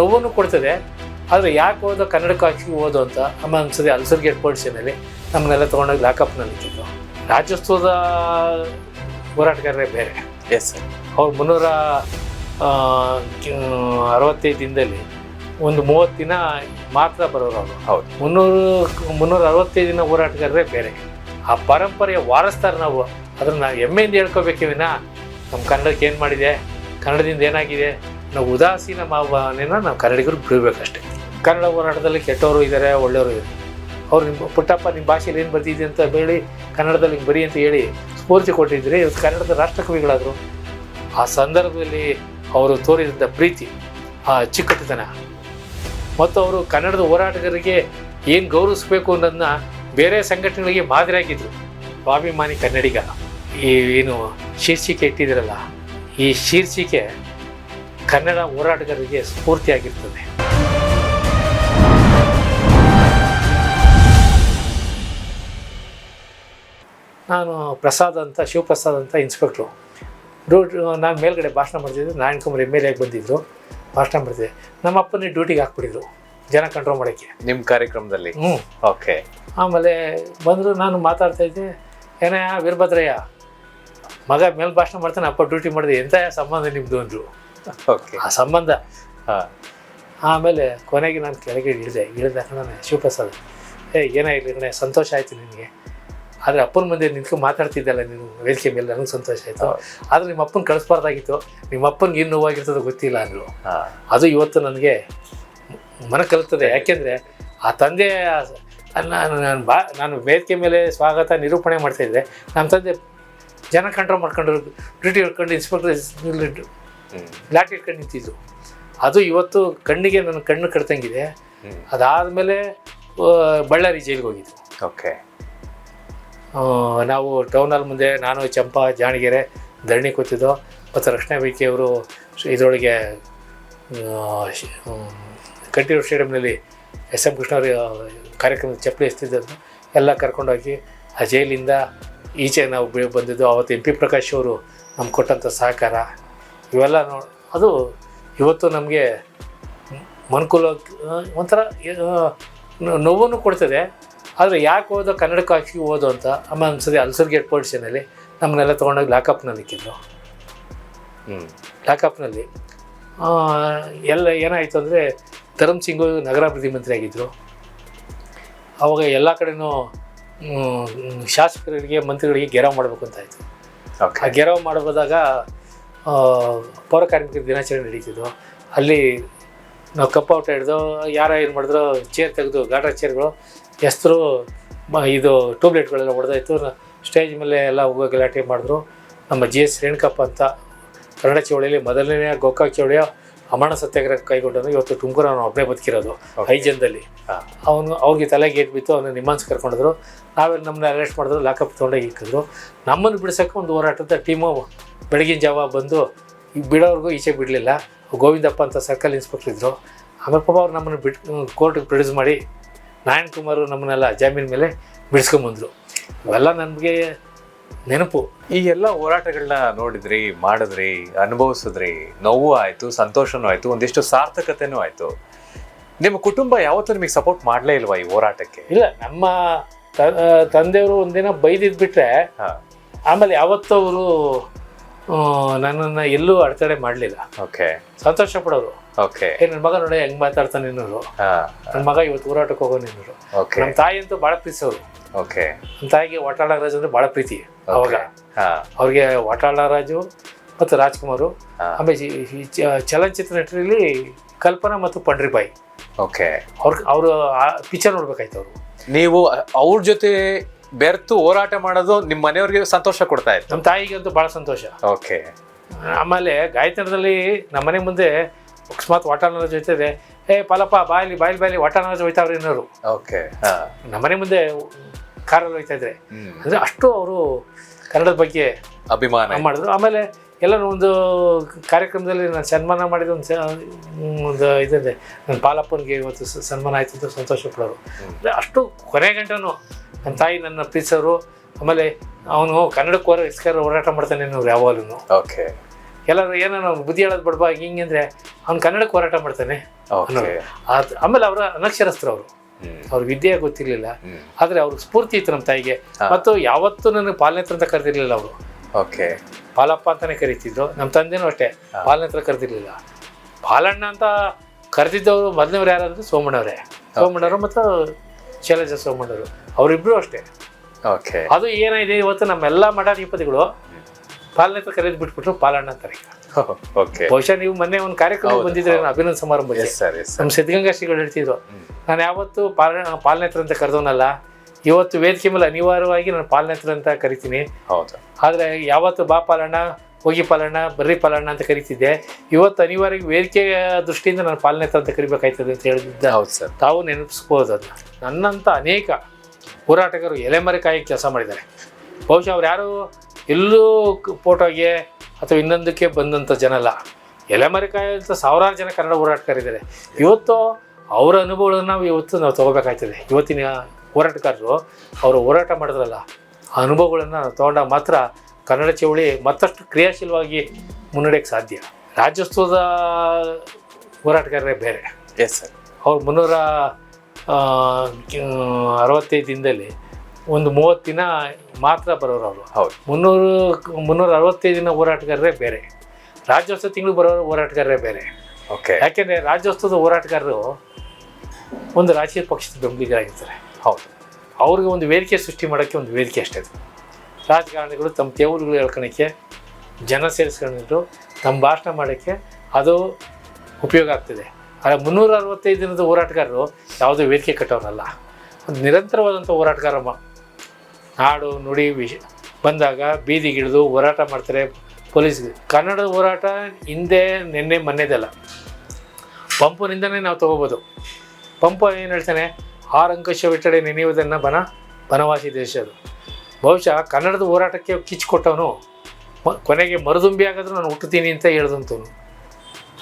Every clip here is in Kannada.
ನೋವನ್ನು ಕೊಡ್ತದೆ. ಆದರೆ ಯಾಕೆ ಓದೋ ಕನ್ನಡಕ್ಕೆ ಹಾಕಿ ಓದು ಅಂತ ನಮ್ಮ ಅನ್ಸದೆ ಅಲ್ಸರ್ಗೆ ಪೋಲ್ಸೇನಲ್ಲಿ ನಮ್ಮನ್ನೆಲ್ಲ ತೊಗೊಂಡೋಗಿ ಲಾಕಪ್ನಲ್ಲಿ ಇಟ್ಟಿದ್ರು ರಾಜ್ಯೋತ್ಸವದ ಹೋರಾಟಗಾರರೇ ಬೇರೆ. ಎಸ್ ಸರ್ ಅವ್ರು ಮುನ್ನೂರ ಅರವತ್ತೈದು ದಿನದಲ್ಲಿ ಒಂದು ಮೂವತ್ತು ದಿನ ಮಾತ್ರ ಬರೋರು ಅವರು. ಹೌದು. ಮುನ್ನೂರು ಮುನ್ನೂರ ಅರವತ್ತೈದು ದಿನ ಹೋರಾಟಗಾರರೇ ಬೇರೆ. ಆ ಪರಂಪರೆಯ ವಾರಸ್ತಾರ ನಾವು. ಅದನ್ನು ಹೆಮ್ಮೆಯಿಂದ ಹೇಳ್ಕೋಬೇಕಿವಿನ ನಮ್ಮ ಕನ್ನಡಕ್ಕೆ ಏನು ಮಾಡಿದೆ? ಕನ್ನಡದಿಂದ ಏನಾಗಿದೆ? ನಾವು ಉದಾಸೀನ ಭಾವನೆನ ನಾವು ಕನ್ನಡಿಗರು ಬಿಡಬೇಕಷ್ಟೆ. ಕನ್ನಡ ಹೋರಾಟದಲ್ಲಿ ಕೆಟ್ಟವರು ಇದ್ದಾರೆ, ಒಳ್ಳೆಯವರು ಇದ್ದಾರೆ. ಅವ್ರು ನಿಮ್ಮ ಪುಟ್ಟಪ್ಪ ನಿಮ್ಮ ಭಾಷೆಯಲ್ಲಿ ಏನು ಬರ್ತಿದೆ ಅಂತ ಹೇಳಿ, ಕನ್ನಡದಲ್ಲಿ ಬರಿ ಅಂತ ಹೇಳಿ ಸ್ಫೂರ್ತಿ ಕೊಟ್ಟಿದ್ರೆ ಇವತ್ತು ಕನ್ನಡದ ರಾಷ್ಟ್ರಕವಿಗಳಾದರು, ಆ ಸಂದರ್ಭದಲ್ಲಿ ಅವರು ತೋರಿದಂಥ ಪ್ರೀತಿ, ಆ ಚಿಕ್ಕಟ್ಟತನ ಮತ್ತು ಅವರು ಕನ್ನಡದ ಹೋರಾಟಗಾರರಿಗೆ ಏನು ಗೌರವಿಸ್ಬೇಕು ಅನ್ನೋದನ್ನ ಬೇರೆ ಸಂಘಟನೆಗಳಿಗೆ ಮಾದರಿಯಾಗಿದ್ರು ಸ್ವಾಭಿಮಾನಿ ಕನ್ನಡಿಗ, ಈ ಏನು ಶೀರ್ಷಿಕೆ ಇಟ್ಟಿದ್ದೀರಲ್ಲ, ಈ ಶೀರ್ಷಿಕೆ ಕನ್ನಡ ಹೋರಾಟಗಾರರಿಗೆ ಸ್ಫೂರ್ತಿಯಾಗಿರ್ತದೆ. ನಾನು ಪ್ರಸಾದ್ ಅಂತ ಶಿವಪ್ರಸಾದ್ ಅಂತ ಇನ್ಸ್ಪೆಕ್ಟ್ರು ಡ್ಯೂಟಿ ನಾನು ಮೇಲ್ಗಡೆ ಭಾಷಣ ಮಾಡ್ತಿದ್ದೆ ನಾರಾಯಣ ಕುಮಾರ್ ಎಂ ಎಲ್ ಎಗೆ ಬಂದಿದ್ದರು ಭಾಷಣ ಮಾಡ್ತಿದ್ದೆ. ನಮ್ಮ ಅಪ್ಪನೇ ಡ್ಯೂಟಿಗೆ ಹಾಕ್ಬಿಟ್ಟಿದ್ರು ಜನ ಕಂಟ್ರೋಲ್ ಮಾಡೋಕ್ಕೆ. ನಿಮ್ಮ ಕಾರ್ಯಕ್ರಮದಲ್ಲಿ? ಹ್ಞೂ ಓಕೆ. ಆಮೇಲೆ ಬಂದರು ನಾನು ಮಾತಾಡ್ತಾ ಇದ್ದೆ ಏನಯ್ಯ ವೀರಭದ್ರಯ್ಯ ಮಗ ಮೇಲ್ ಭಾಷಣ ಮಾಡ್ತಾನೆ ಅಪ್ಪ ಡ್ಯೂಟಿ ಮಾಡಿದೆ ಎಂಥ ಸಂಬಂಧ ನಿಮ್ಮದು ಅಂದರು. ಓಕೆ ಆ ಸಂಬಂಧ ಹಾಂ. ಆಮೇಲೆ ಕೊನೆಗೆ ನಾನು ಕೆಳಗೆ ಇಳಿದೆ. ಇಳಿದ ನಾನು ಶಿವಪ್ರಸಾದ್ ಏ ಏನಾಗಿರಲಿ ಕಣೆ ಸಂತೋಷ ಆಯಿತು ನಿನಗೆ. ಆದರೆ ಅಪ್ಪನ ಮುಂದೆ ನಿಂತ್ಕೊಂಡು ಮಾತಾಡ್ತಿದ್ದಲ್ಲ ನೀನು ವೇದಿಕೆ ಮೇಲೆ ನನಗೆ ಸಂತೋಷ ಆಯಿತು. ಆದರೆ ನಿಮ್ಮ ಅಪ್ಪನ ಕಳಿಸ್ಬಾರ್ದಾಗಿತ್ತು. ನಿಮ್ಮ ಅಪ್ಪನಿಗೆ ಏನು ನೋವಾಗಿರ್ತದೋ ಗೊತ್ತಿಲ್ಲ ಅಂದರು. ಅದು ಇವತ್ತು ನನಗೆ ಮನ ಕಲಿತದೆ ಯಾಕೆಂದರೆ ಆ ತಂದೆ ನಾನು ನಾನು ಬಾ ನಾನು ವೇದಿಕೆ ಮೇಲೆ ಸ್ವಾಗತ ನಿರೂಪಣೆ ಮಾಡ್ತಾಯಿದ್ದೆ ನಮ್ಮ ತಂದೆ ಜನ ಕಂಟ್ರೋಲ್ ಮಾಡ್ಕೊಂಡು ಡ್ಯೂಟಿ ಹಿಡ್ಕೊಂಡು ಇನ್ಸ್ಪೆಕ್ಟರ್ ಹ್ಮ್. ಇಟ್ಕೊಂಡು ನಿಂತಿದ್ದು ಅದು ಇವತ್ತು ಕಣ್ಣಿಗೆ ನನ್ನ ಕಣ್ಣು ಕಡ್ತಂಗಿದೆ ಅದಾದಮೇಲೆ ಬಳ್ಳಾರಿ ಜೈಲಿಗೆ ಹೋಗಿದ್ದು. ಓಕೆ ನಾವು ಟೌನಲ್ಲಿ ಮುಂದೆ ನಾನು ಚಂಪಾ ಜಾಣಗೆರೆ ಧರಣಿ ಕೂತಿದ್ದೋ ಮತ್ತು ರಕ್ಷಣಾ ಬೇಕಿಯವರು ಇದರೊಳಗೆ ಕಂಠೀರವ ಸ್ಟೇಡಿಯಮ್ನಲ್ಲಿ ಎಸ್ ಎಂ ಕೃಷ್ಣವ್ರ ಕಾರ್ಯಕ್ರಮದ ಚಪ್ಪಲಿ ಎಸ್ತಿದ್ದನ್ನು ಎಲ್ಲ ಕರ್ಕೊಂಡೋಗಿ ಆ ಜೈಲಿಂದ ಈಚೆ ನಾವು ಬಂದಿದ್ದು. ಆವತ್ತು ಎಂ ಪಿ ಪ್ರಕಾಶ್ ಅವರು ನಮ್ಗೆ ಕೊಟ್ಟಂಥ ಸಹಕಾರ. ಇವೆಲ್ಲ ನೋ ಅದು ಇವತ್ತು ನಮಗೆ ಮನುಕುಲ ಒಂಥರ ನೋವನ್ನು ಕೊಡ್ತದೆ. ಆದರೆ ಯಾಕೆ ಓದೋ ಕನ್ನಡಕ್ಕೆ ಹಾಕಿ ಓದು ಅಂತ ಅಮ್ಮ ಒಂದ್ಸತಿ ಅಲ್ಸರ್ಗೇಟ್ ಪೋಲ್ಸೇನಲ್ಲಿ ನಮ್ಮನ್ನೆಲ್ಲ ತೊಗೊಂಡೋಗಿ ಲಾಕಪ್ನಲ್ಲಿ ಇಕ್ಕಿದ್ರು. ಹ್ಞೂ ಲಾಕಪ್ನಲ್ಲಿ. ಎಲ್ಲ ಏನಾಯಿತು ಅಂದರೆ ಧರ್ಮ್ ಸಿಂಗು ನಗರಾಭಿವೃದ್ಧಿ ಮಂತ್ರಿ ಆಗಿದ್ದರು ಅವಾಗ ಎಲ್ಲ ಕಡೆನೂ ಶಾಸಕರಿಗೆ ಮಂತ್ರಿಗಳಿಗೆ ಗೆರವ್ ಮಾಡಬೇಕು ಅಂತ ಆಯಿತು. ಆ ಗೆರವ್ ಮಾಡಬೋದಾಗ ಪೌರ ಕಾರ್ಮಿಕರ ದಿನಾಚರಣೆ ನಡೀತಿದ್ದು ಅಲ್ಲಿ ನಾವು ಕಪ್ಔಟ್ ಹಿಡ್ದು ಯಾರ ಏನು ಮಾಡಿದ್ರು ಚೇರ್ ತೆಗೆದು ಗಾಡ್ರ ಚೇರ್ಗಳು ಹೆಸ್ರು ಮ- ಇದು ಟ್ಯೂಬ್ಲೈಟ್ಗಳೆಲ್ಲ ಹೊಡೆದಾಯ್ತು ಸ್ಟೇಜ್ ಮೇಲೆ ಎಲ್ಲ ಹೋಗೋ ಗಲಾಟೆ ಮಾಡಿದ್ರು. ನಮ್ಮ ಜಿ ಎಸ್ ರೇಣುಕಪ್ಪ ಅಂತ ಕನ್ನಡ ಚಳವಳಿಯಲ್ಲಿ ಮೊದಲನೇ ಗೋಕಾಕ್ ಚೌಳಿಯ ಅಮರಣ ಸತ್ಯಾಗ್ರಹ ಕೈಗೊಂಡನು ಇವತ್ತು ತುಮಕೂರು ಅವನು ಒಬ್ಬನೇ ಬದುಕಿರೋದು Okay. ಐದು ಜನದಲ್ಲಿ. ಹಾ. ಅವನು ಅವ್ರಿಗೆ ತಲೆಗೆ ಏಟ್ ಬಿತ್ತು ಅವನು ನಿಮ್ಮನ್ಸ್ ಕರ್ಕೊಂಡಿದ್ರು. ನಾವೇ ನಮ್ಮನ್ನ ಅರೆಸ್ಟ್ ಮಾಡಿದ್ರು ಲಾಕಪ್ ತೊಗೊಂಡೋಗಿ ಇಕ್ಕಿದ್ರು. ನಮ್ಮನ್ನು ಬಿಡ್ಸೋಕೆ ಒಂದು ಹೋರಾಟದ ಟೀಮು ಬೆಳಗಿನ ಜಾವ ಬಂದು ಬಿಡೋವ್ರಿಗೂ ಬಿಡೋರ್ಗೂ ಈಚೆ ಬಿಡಲಿಲ್ಲ. ಗೋವಿಂದಪ್ಪ ಅಂತ ಸರ್ಕಲ್ ಇನ್ಸ್ಪೆಕ್ಟರ್ ಇದ್ದರು ಆಮೇಲೆ ಪಾಪ ಅವ್ರು ನಮ್ಮನ್ನು ಬಿಟ್ ಕೋರ್ಟಿಗೆ ಪ್ರೊಡ್ಯೂಸ್ ಮಾಡಿ ನಾರಾಯಣ್ ಕುಮಾರ್ ನಮ್ಮನ್ನೆಲ್ಲ ಜಾಮೀನು ಮೇಲೆ ಬಿಡಿಸ್ಕೊಂಬಂದರು. ಇವೆಲ್ಲ ನನಗೆ ನೆನಪು. ಈ ಎಲ್ಲ ಹೋರಾಟಗಳನ್ನ ನೋಡಿದ್ರಿ ಮಾಡಿದ್ರಿ ಅನುಭವಿಸಿದ್ರಿ ನೋವು ಆಯಿತು ಸಂತೋಷನೂ ಆಯಿತು ಒಂದಿಷ್ಟು ಸಾರ್ಥಕತೆನೂ ಆಯಿತು. ನಿಮ್ಮ ಕುಟುಂಬ ಯಾವತ್ತೂ ನಿಮಗೆ ಸಪೋರ್ಟ್ ಮಾಡಲೇ ಇಲ್ವಾ ಈ ಹೋರಾಟಕ್ಕೆ? ಇಲ್ಲ ನಮ್ಮ ತಂದೆಯವರು ಒಂದಿನ ಬೈದಿದ್ದು ಬಿಟ್ಟರೆ ಆಮೇಲೆ ಯಾವತ್ತೂ ಅವರು ನನ್ನನ್ನು ಎಲ್ಲೂ ಅಡೆತಡೆ ಮಾಡಲಿಲ್ಲ. ಓಕೆ ಸಂತೋಷ ಪಡೋರು. ಓಕೆ ಏ ನನ್ನ ಮಗ ನೋಡಿ ಹೆಂಗ್ ಮಾತಾಡ್ತಾನೆ ನಿನ್ನೋರು ಹಾ. ನನ್ನ ಮಗ ಇವತ್ತು ಹೋರಾಟಕ್ಕೆ ಹೋಗೋ ನಿನ್ನರು ಓಕೆ ನಮ್ಮ ತಾಯಿ ಅಂತೂ ಭಾಳ ಪ್ರೀತಿಸೋರು. ಓಕೆ ನಮ್ಮ ತಾಯಿಗೆ ವಾಟಾಳ ರಾಜು ಅಂದ್ರೆ ಭಾಳ ಪ್ರೀತಿ ಅವಾಗ. ಹಾ. ಅವ್ರಿಗೆ ವಾಟಾಳ ರಾಜು ಮತ್ತು ರಾಜ್ಕುಮಾರು ಆಮೇಲೆ ಚಲನಚಿತ್ರ ನಟರಲ್ಲಿ ಕಲ್ಪನಾ ಮತ್ತು ಪಂಡ್ರಿಬಾಯಿ. ಓಕೆ ಅವ್ರ ಅವರು ಪಿಕ್ಚರ್ ನೋಡ್ಬೇಕಾಯ್ತು ಅವರು. ನೀವು ಅವ್ರ ಜೊತೆ ಬೆರ್ತು ಹೋರಾಟ ಮಾಡೋದು ನಿಮ್ಮ ಮನೆಯವ್ರಿಗೆ ಸಂತೋಷ ಕೊಡ್ತಾ ಇತ್ತು. ನಮ್ಮ ತಾಯಿಗಂತೂ ಭಾಳ ಸಂತೋಷ. ಓಕೆ. ಆಮೇಲೆ ಗಾಯತ್ರದಲ್ಲಿ ನಮ್ಮ ಮನೆ ಮುಂದೆ ಅಕಸ್ಮಾತ್ ಜೊತೆ ಇದೆ ಏ ಪಾಲಪ್ಪ ಬಾಯಲ್ಲಿ ಬಾಯಲ್ಲಿ ಬಾಯಲ್ಲಿ ವಾಟಾಳ ಹೋಯ್ತಾವ್ರಿ ಅನ್ನೋರು. ಓಕೆ ಹಾ. ನಮ್ಮ ಮನೆ ಮುಂದೆ ಕಾರಲ್ಲಿ ಹೋಯ್ತಾ ಇದ್ರೆ. ಅಂದರೆ ಅಷ್ಟು ಅವರು ಕನ್ನಡದ ಬಗ್ಗೆ ಅಭಿಮಾನ ಮಾಡಿದ್ರು. ಆಮೇಲೆ ಎಲ್ಲ ಒಂದು ಕಾರ್ಯಕ್ರಮದಲ್ಲಿ ನಾನು ಸನ್ಮಾನ ಮಾಡಿದ ಒಂದು ಒಂದು ಇದಿದೆ ನನ್ನ ಪಾಲಪ್ಪನಿಗೆ ಇವತ್ತು ಸನ್ಮಾನ ಆಯಿತು ಅಂತ ಸಂತೋಷ ಪಡೋರು. ಅಂದರೆ ಅಷ್ಟು ಕೊನೆ ಗಂಟನೂ ನನ್ನ ತಾಯಿ ನನ್ನ ಪ್ರೀತಿಸೋರು ಆಮೇಲೆ ಅವನು ಕನ್ನಡಕ್ಕೋಸ್ಕರ ಹೋರಾಟ ಮಾಡ್ತಾನೆ ಅನ್ನೋರು ಯಾವಾಗಲೂ ಓಕೆ. ಎಲ್ಲರೂ ಏನೋ ಬುದ್ಧಿ ಹೇಳೋದು ಬಡಬ ಹಿಂಗೆ ಅಂದರೆ ಅವ್ನು ಕನ್ನಡಕ್ಕೆ ಹೋರಾಟ ಮಾಡ್ತಾನೆ ಆಮೇಲೆ ಅವರ ಅನಕ್ಷರಸ್ಥರು ಅವರು. ಅವ್ರ ವಿದ್ಯೆ ಗೊತ್ತಿರಲಿಲ್ಲ. ಆದರೆ ಅವ್ರಿಗೆ ಸ್ಫೂರ್ತಿ ಇತ್ತು ನಮ್ಮ ತಾಯಿಗೆ. ಮತ್ತು ಯಾವತ್ತೂ ನನಗೆ ಪಾಲನೆ ಅಂತ ಕರೆದಿರಲಿಲ್ಲ ಅವರು. ಓಕೆ. ಪಾಲಪ್ಪ ಅಂತಾನೆ ಕರಿತಿದ್ರು. ನಮ್ಮ ತಂದೆನೂ ಅಷ್ಟೇ. ಪಾಲನ ಹತ್ರ ಕರೆದಿರಲಿಲ್ಲ. ಪಾಲಣ್ಣ ಅಂತ ಕರೆದಿದ್ದವರು ಮೊದಲನೇವ್ರು ಯಾರಾದ್ರೂ ಸೋಮಣ್ಣವರೇ. ಸೋಮಣ್ಣವರು ಮತ್ತು ಶೈಲಜ ಸೋಮಣ್ಣವರು. ಅವರಿಬ್ಬರು ಅಷ್ಟೇ. ಓಕೆ. ಅದು ಏನಾಗಿದೆ ಇವತ್ತು ನಮ್ಮೆಲ್ಲ ಮಠಾಧಿಪತಿಗಳು ಹತ್ರ ಕರೆದು ಬಿಟ್ಬಿಟ್ರು ಪಾಲಣ್ಣ ಅಂತಾರೆ. ಓಕೆ. ಬಹುಶಃ ನೀವು ಮೊನ್ನೆ ಒಂದು ಕಾರ್ಯಕ್ರಮ ಬಂದಿದ್ರೆ ಅಭಿನಂದ ಸಮಾರಂಭ ನಮ್ಮ ಸಿದ್ಧಗಂಗಾ ಶ್ರೀಗಳು ಹೇಳ್ತಿದ್ರು. ನಾನು ಯಾವತ್ತು ಪಾಲ ಹತ್ರ ಅಂತ ಕರೆದವನಲ್ಲ. ಇವತ್ತು ವೇದಿಕೆ ಮೇಲೆ ಅನಿವಾರ್ಯವಾಗಿ ನಾನು ಪಾಲನೆತ್ರ ಅಂತ ಕರಿತೀನಿ. ಹೌದು. ಆದರೆ ಯಾವತ್ತು ಬಾ ಪಾಲಣ್ಣ ಹೋಗಿ ಪಾಲಣ್ಣ ಬರ್ರಿ ಪಾಲಣ್ಣ ಅಂತ ಕರಿತಿದ್ದೆ. ಇವತ್ತು ಅನಿವಾರ್ಯ ವೇದಿಕೆಯ ದೃಷ್ಟಿಯಿಂದ ನಾನು ಪಾಲನೆತ್ರ ಅಂತ ಕರಿಬೇಕಾಯ್ತದೆ ಅಂತ ಹೇಳಿದ್ದ. ಹೌದು ಸರ್. ತಾವು ನೆನಪಿಸ್ಬೋದು ಅದನ್ನ. ನನ್ನಂಥ ಅನೇಕ ಹೋರಾಟಗಾರರು ಎಲೆಮರೆ ಕಾಯಿ ಕೆಲಸ ಮಾಡಿದ್ದಾರೆ. ಬಹುಶಃ ಅವ್ರು ಯಾರು ಎಲ್ಲೂ ಫೋಟೋಗೆ ಅಥವಾ ಇನ್ನೊಂದಕ್ಕೆ ಬಂದಂಥ ಜನ ಅಲ್ಲ ಎಲೆಮರೆ ಅಂತ ಸಾವಿರಾರು ಜನ ಕನ್ನಡ ಹೋರಾಟಗಾರಿದ್ದಾರೆ ಇವತ್ತು ಅವರ ಅನುಭವಗಳನ್ನ ನಾವು ಇವತ್ತು ನಾವು ತೊಗೋಬೇಕಾಗ್ತದೆ ಇವತ್ತಿನ ಹೋರಾಟಗಾರರು ಅವರು ಹೋರಾಟ ಮಾಡಿದ್ರಲ್ಲ ಆ ಅನುಭವಗಳನ್ನು ತಗೊಂಡಾಗ ಮಾತ್ರ ಕನ್ನಡ ಚಳವಳಿ ಮತ್ತಷ್ಟು ಕ್ರಿಯಾಶೀಲವಾಗಿ ಮುನ್ನಡೆಯಕ್ಕೆ ಸಾಧ್ಯ. ರಾಜ್ಯೋತ್ಸವದ ಹೋರಾಟಗಾರರೇ ಬೇರೆ. ಎಸ್ ಸರ್ ಅವ್ರು ಮುನ್ನೂರ ಅರವತ್ತೈದು ದಿನದಲ್ಲಿ ಒಂದು ಮೂವತ್ತು ದಿನ ಮಾತ್ರ ಬರೋರು ಅವರು. ಹೌದು. ಮುನ್ನೂರು ಮುನ್ನೂರ ಅರವತ್ತೈದು ದಿನ ಹೋರಾಟಗಾರರೇ ಬೇರೆ. ರಾಜ್ಯೋತ್ಸವ ತಿಂಗಳು ಬರೋ ಹೋರಾಟಗಾರರೇ ಬೇರೆ. ಓಕೆ ಯಾಕೆಂದರೆ ರಾಜ್ಯೋತ್ಸವದ ಹೋರಾಟಗಾರರು ಒಂದು ರಾಜಕೀಯ ಪಕ್ಷದ ಬೆಂಬಲಿಗರಾಗಿರ್ತಾರೆ. ಹೌದು. ಅವ್ರಿಗೆ ಒಂದು ವೇದಿಕೆ ಸೃಷ್ಟಿ ಮಾಡೋಕ್ಕೆ ಒಂದು ವೇದಿಕೆ ಅಷ್ಟೇ ಅದು. ರಾಜಕಾರಣಿಗಳು ತಮ್ಮ ತೇವರುಗಳು ಹೇಳ್ಕೊಳಕ್ಕೆ, ಜನ ಸೇರಿಸ್ಕೊಂಡಿದ್ರು ತಮ್ಮ ಭಾಷಣ ಮಾಡೋಕ್ಕೆ ಅದು ಉಪಯೋಗ ಆಗ್ತಿದೆ. ಆದರೆ ಮುನ್ನೂರ ಅರವತ್ತೈದು ದಿನದ ಹೋರಾಟಗಾರರು ಯಾವುದೇ ವೇದಿಕೆ ಕಟ್ಟೋರಲ್ಲ. ಒಂದು ನಿರಂತರವಾದಂಥ ಹೋರಾಟಗಾರಮ್ಮ ನಾಡು, ನುಡಿ ವಿಷ ಬಂದಾಗ ಬೀದಿಗಿಳಿದು ಹೋರಾಟ ಮಾಡ್ತಾರೆ ಪೊಲೀಸ್ ಕನ್ನಡದ ಹೋರಾಟ ಹಿಂದೆ, ನಿನ್ನೆ, ಮೊನ್ನೆದಲ್ಲ. ಪಂಪನಿಂದನೇ ನಾವು ತೊಗೋಬೋದು. ಪಂಪ ಏನು ಹೇಳ್ತಾನೆ? ಆರು ಅಂಕಶ ಬಿಟ್ಟಡೆ ನೆನೆಯುವುದನ್ನು ಬನ ಬನವಾಸಿ ದೇಶ ಅದು. ಬಹುಶಃ ಕನ್ನಡದ ಹೋರಾಟಕ್ಕೆ ಕಿಚ್ಚು ಕೊಟ್ಟವನು ಕೊನೆಗೆ ಮರುದುಂಬಿ ಆಗಾದ್ರೂ ನಾನು ಹುಟ್ಟುತ್ತೀನಿ ಅಂತ ಹೇಳ್ದಂತವನು.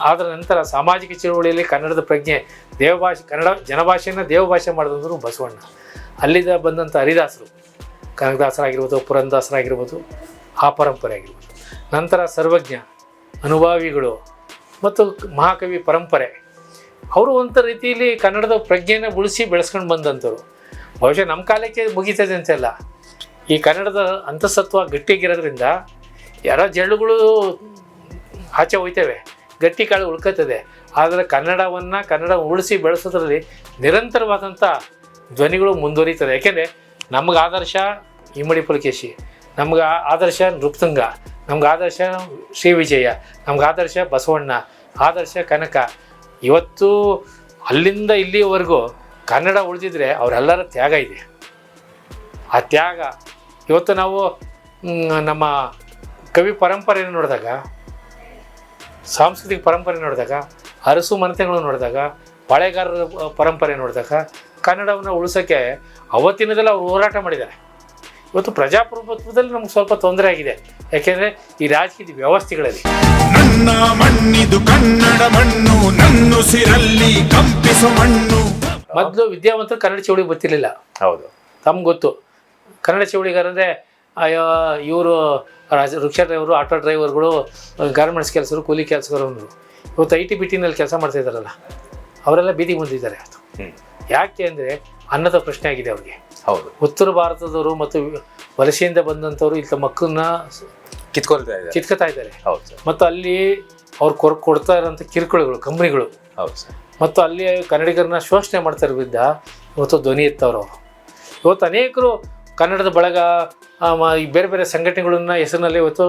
ಆದ ನಂತರ ಸಾಮಾಜಿಕ ಚಳುವಳಿಯಲ್ಲಿ ಕನ್ನಡದ ಪ್ರಜ್ಞೆ ದೇವಭಾಷೆ, ಕನ್ನಡ ಜನಭಾಷೆಯನ್ನು ದೇವಭಾಷೆ ಮಾಡಿದಂದ್ರು ಬಸವಣ್ಣ. ಅಲ್ಲಿಂದ ಬಂದಂಥ ಹರಿದಾಸರು. ಕನಕದಾಸರಾಗಿರ್ಬೋದು, ಪುರಂದಾಸರಾಗಿರ್ಬೋದು, ಆ ಪರಂಪರೆ ಆಗಿರ್ಬೋದು. ನಂತರ ಸರ್ವಜ್ಞ, ಅನುಭಾವಿಗಳು ಮತ್ತು ಮಹಾಕವಿ ಪರಂಪರೆ. ಅವರು ಒಂಥ ರೀತಿಯಲ್ಲಿ ಕನ್ನಡದ ಪ್ರಜ್ಞೆಯನ್ನು ಉಳಿಸಿ ಬೆಳೆಸ್ಕೊಂಡು ಬಂದಂಥವ್ರು ಬಹುಶಃ ನಮ್ಮ ಕಾಲಕ್ಕೆ ಮುಗೀತದೆ ಅಂತೆಲ್ಲ. ಈ ಕನ್ನಡದ ಅಂತಸತ್ವ ಗಟ್ಟಿಗಿರೋದ್ರಿಂದ ಯಾರೋ ಜಳ್ಳುಗಳು ಆಚೆ ಹೋಯ್ತೇವೆ, ಗಟ್ಟಿ ಕಾಳು ಉಳ್ಕೋತದೆ ಆದರೆ ಕನ್ನಡವನ್ನು ಕನ್ನಡ ಉಳಿಸಿ ಬೆಳೆಸೋದ್ರಲ್ಲಿ ನಿರಂತರವಾದಂಥ ಧ್ವನಿಗಳು ಮುಂದುವರಿತದೆ ಯಾಕೆಂದರೆ ನಮಗೆ ಆದರ್ಶ ಇಮ್ಮಡಿ ಪುಲಕೇಶಿ, ನಮ್ಗೆ ಆದರ್ಶ ನೃಪ್ತುಂಗ, ನಮ್ಗೆ ಆದರ್ಶ ಶ್ರೀ ವಿಜಯ, ನಮ್ಗೆ ಆದರ್ಶ ಬಸವಣ್ಣ, ಆದರ್ಶ ಕನಕ ಇವತ್ತು ಅಲ್ಲಿಂದ ಇಲ್ಲಿವರೆಗೂ ಕನ್ನಡ ಉಳಿದಿದ್ರೆ ಅವರೆಲ್ಲರ ತ್ಯಾಗ ಇದೆ. ಆ ತ್ಯಾಗ, ಇವತ್ತು ನಾವು ನಮ್ಮ ಕವಿ ಪರಂಪರೆಯನ್ನು ನೋಡಿದಾಗ, ಸಾಂಸ್ಕೃತಿಕ ಪರಂಪರೆ ನೋಡಿದಾಗ, ಅರಸು ಮನೆತನಗಳು ನೋಡಿದಾಗ, ಪಾಳೆಗಾರರ ಪರಂಪರೆ ನೋಡಿದಾಗ, ಕನ್ನಡವನ್ನು ಉಳಿಸೋಕ್ಕೆ ಅವತ್ತಿನದಲ್ಲಿ ಅವರು ಹೋರಾಟ ಮಾಡಿದ್ದಾರೆ. ಇವತ್ತು ಪ್ರಜಾಪ್ರಭುತ್ವದಲ್ಲಿ ನಮ್ಗೆ ಸ್ವಲ್ಪ ತೊಂದರೆ ಆಗಿದೆ. ಯಾಕೆಂದರೆ ಈ ರಾಜಕೀಯ ವ್ಯವಸ್ಥೆಗಳಲ್ಲಿ ನನ್ನ ಮಣ್ಣಿದು ಕನ್ನಡ ಮಣ್ಣು ನನ್ನುಸಿರಲ್ಲಿ ಕಂಪಿಸೋ ಮಣ್ಣು. ಮೊದಲು ವಿದ್ಯಾವಂತರು ಕನ್ನಡ ಚೌಳಿ ಗೊತ್ತಿರಲಿಲ್ಲ ಹೌದು. ತಮ್ಗೆ ಗೊತ್ತು. ಕನ್ನಡ ಚೌಳಿಗಾರಂದರೆ ಅಯ್ಯೋ ಇವರು ರಿಕ್ಷಾ ಡ್ರೈವರು ಆಟೋ ಡ್ರೈವರ್ಗಳು ಗಾರ್ಮೆಂಟ್ಸ್ ಕೆಲಸರು ಕೂಲಿ ಕೆಲಸಗಾರರು ಅಂದರು. ಇವತ್ತು ಐ ಟಿ ಬಿ ಟಿನಲ್ಲಿ ಕೆಲಸ ಮಾಡ್ತಾ ಇದ್ದಾರಲ್ಲ ಅವರೆಲ್ಲ ಬೀದಿಗೆ ಬಂದಿದ್ದಾರೆ. ಯಾಕೆ ಅಂದರೆ ಅನ್ನದ ಪ್ರಶ್ನೆ ಆಗಿದೆ ಅವ್ರಿಗೆ. ಹೌದು. ಉತ್ತರ ಭಾರತದವರು ಮತ್ತು ವಲಸೆಯಿಂದ ಬಂದಂಥವ್ರು ಇಲ್ಲಿ ತಮ್ಮ ಮಕ್ಕಳನ್ನ ಕಿತ್ಕೊಳ್ತಾ ಇದ್ದಾರೆ. ಕಿತ್ಕೊತಾ ಇದ್ದಾರೆ. ಹೌದು ಸರ್. ಮತ್ತು ಅಲ್ಲಿ ಅವ್ರು ಕೊರ ಕೊಡ್ತಾ ಇರೋಂಥ ಕಿರುಕುಳಗಳು ಕಂಪ್ನಿಗಳು ಹೌದು ಸರ್. ಮತ್ತು ಅಲ್ಲಿ ಕನ್ನಡಿಗರನ್ನ ಶೋಷಣೆ ಮಾಡ್ತಾ ಇರೋದ್ರಿಂದ ಇವತ್ತು ಧ್ವನಿ ಎತ್ತವ್ರು ಅವರು. ಇವತ್ತು ಅನೇಕರು ಕನ್ನಡದ ಬಳಗ ಈ ಬೇರೆ ಬೇರೆ ಸಂಘಟನೆಗಳನ್ನ ಹೆಸರಿನಲ್ಲಿ ಇವತ್ತು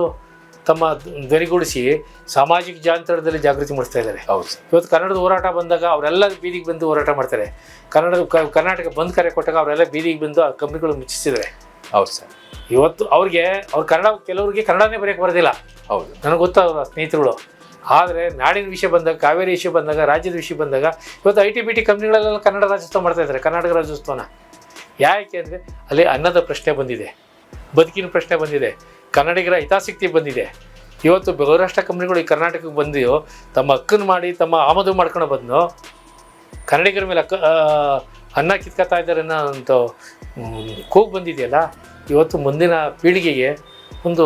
ತಮ್ಮ ಧ್ವನಿಗೂಡಿಸಿ ಸಾಮಾಜಿಕ ಜಾಲತಾಣದಲ್ಲಿ ಜಾಗೃತಿ ಮೂಡಿಸ್ತಾ ಇದ್ದಾರೆ. ಹೌದು. ಇವತ್ತು ಕನ್ನಡದ ಹೋರಾಟ ಬಂದಾಗ ಅವರೆಲ್ಲ ಬೀದಿಗೆ ಬಂದು ಹೋರಾಟ ಮಾಡ್ತಾರೆ. ಕನ್ನಡದ ಕರ್ನಾಟಕ ಬಂದ್ ಕರೆ ಕೊಟ್ಟಾಗ ಅವರೆಲ್ಲ ಬೀದಿಗೆ ಬಂದು ಆ ಕಂಪ್ನಿಗಳು ಮುಚ್ಚಿಸಿದ್ದಾರೆ. ಹೌದು ಸರ್. ಇವತ್ತು ಅವ್ರಿಗೆ ಅವ್ರ ಕನ್ನಡ ಕೆಲವರಿಗೆ ಕನ್ನಡನೇ ಬರೆಯಕ್ಕೆ ಬರೋದಿಲ್ಲ. ಹೌದು. ನನಗೆ ಗೊತ್ತ ಅವ್ರ ಸ್ನೇಹಿತರುಗಳು. ಆದರೆ ನಾಡಿನ ವಿಷಯ ಬಂದಾಗ ಕಾವೇರಿ ವಿಷಯ ಬಂದಾಗ ರಾಜ್ಯದ ವಿಷಯ ಬಂದಾಗ ಇವತ್ತು ಐ ಟಿ ಬಿ ಟಿ ಕಂಪ್ನಿಗಳಲ್ಲೆಲ್ಲ ಕನ್ನಡ ರಾಜ್ಯೋತ್ಸವ ಮಾಡ್ತಾ ಇದ್ದಾರೆ ಕರ್ನಾಟಕ ರಾಜ್ಯೋತ್ಸವನ. ಯಾಕೆ ಅಂದರೆ ಅಲ್ಲಿ ಅನ್ನದ ಪ್ರಶ್ನೆ ಬಂದಿದೆ. ಬದುಕಿನ ಪ್ರಶ್ನೆ ಬಂದಿದೆ. ಕನ್ನಡಿಗರ ಹಿತಾಸಕ್ತಿ ಬಂದಿದೆ. ಇವತ್ತು ಬಹುರಾಷ್ಟ್ರ ಕಂಪ್ನಿಗಳು ಈ ಕರ್ನಾಟಕಕ್ಕೆ ಬಂದು ತಮ್ಮ ಅಕ್ಕನ ಮಾಡಿ, ತಮ್ಮ ಆಮದು ಮಾಡ್ಕೊಂಡು ಬಂದು ಕನ್ನಡಿಗರ ಮೇಲೆ ಅಕ್ಕ ಅನ್ನ ಕಿತ್ಕೊತಾ ಇದ್ದಾರೆ ಅನ್ನೋ ಒಂದು ಕೂಗು ಬಂದಿದೆಯಲ್ಲ, ಇವತ್ತು ಮುಂದಿನ ಪೀಳಿಗೆಗೆ ಒಂದು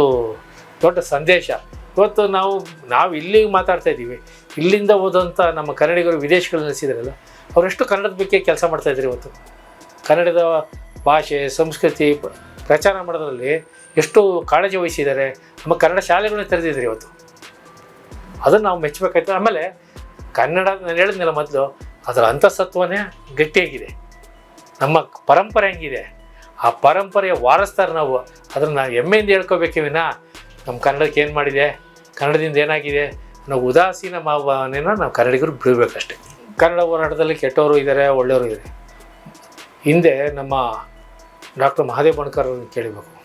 ದೊಡ್ಡ ಸಂದೇಶ. ಇವತ್ತು ನಾವು ನಾವು ಇಲ್ಲಿ ಮಾತಾಡ್ತಾ ಇದ್ದೀವಿ. ಇಲ್ಲಿಂದ ಹೋದಂಥ ನಮ್ಮ ಕನ್ನಡಿಗರು ವಿದೇಶಗಳಲ್ಲಿ ನೆಲೆಸಿದ್ರಲ್ಲ, ಅವರೆಷ್ಟು ಕನ್ನಡದ ಬಗ್ಗೆ ಕೆಲಸ ಮಾಡ್ತಾಯಿದ್ರು ಇವತ್ತು. ಕನ್ನಡದ ಭಾಷೆ, ಸಂಸ್ಕೃತಿ, ಪ್ರಚಾರ ಮಾಡೋದ್ರಲ್ಲಿ ಎಷ್ಟು ಕಾಳಜಿ ವಹಿಸಿದ್ದಾರೆ. ನಮ್ಮ ಕನ್ನಡ ಶಾಲೆಗಳನ್ನ ತೆರೆದಿದ್ದಾರೆ ಇವತ್ತು. ಅದನ್ನು ನಾವು ಮೆಚ್ಚಬೇಕಾಯ್ತು ಆಮೇಲೆ ಕನ್ನಡ ನಾನು ಹೇಳಿದ್ನಲ್ಲ ಮೊದಲು, ಅದರ ಅಂತಸತ್ವನೇ ಗಟ್ಟಿಯಾಗಿದೆ. ನಮ್ಮ ಪರಂಪರೆ ಹೆಂಗಿದೆ? ಆ ಪರಂಪರೆಯ ವಾರಸ್ತಾರ ನಾವು. ಅದನ್ನು ಹೆಮ್ಮೆಯಿಂದ ಹೇಳ್ಕೋಬೇಕೇ ವಿನ. ನಮ್ಮ ಕನ್ನಡಕ್ಕೆ ಏನು ಮಾಡಿದೆ? ಕನ್ನಡದಿಂದ ಏನಾಗಿದೆ? ನಾವು ಉದಾಸೀನ ಭಾವನೆನ ನಾವು ಕನ್ನಡಿಗರು ಬಿಡಬೇಕಷ್ಟೆ. ಕನ್ನಡ ಹೋರಾಟದಲ್ಲಿ ಕೆಟ್ಟವರು ಇದ್ದಾರೆ, ಒಳ್ಳೆಯವರು ಇದ್ದಾರೆ. ಹಿಂದೆ ನಮ್ಮ ಡಾಕ್ಟರ್ ಮಹಾದೇವ್ ಬಣ್ಕರ್ ಕೇಳಬೇಕು.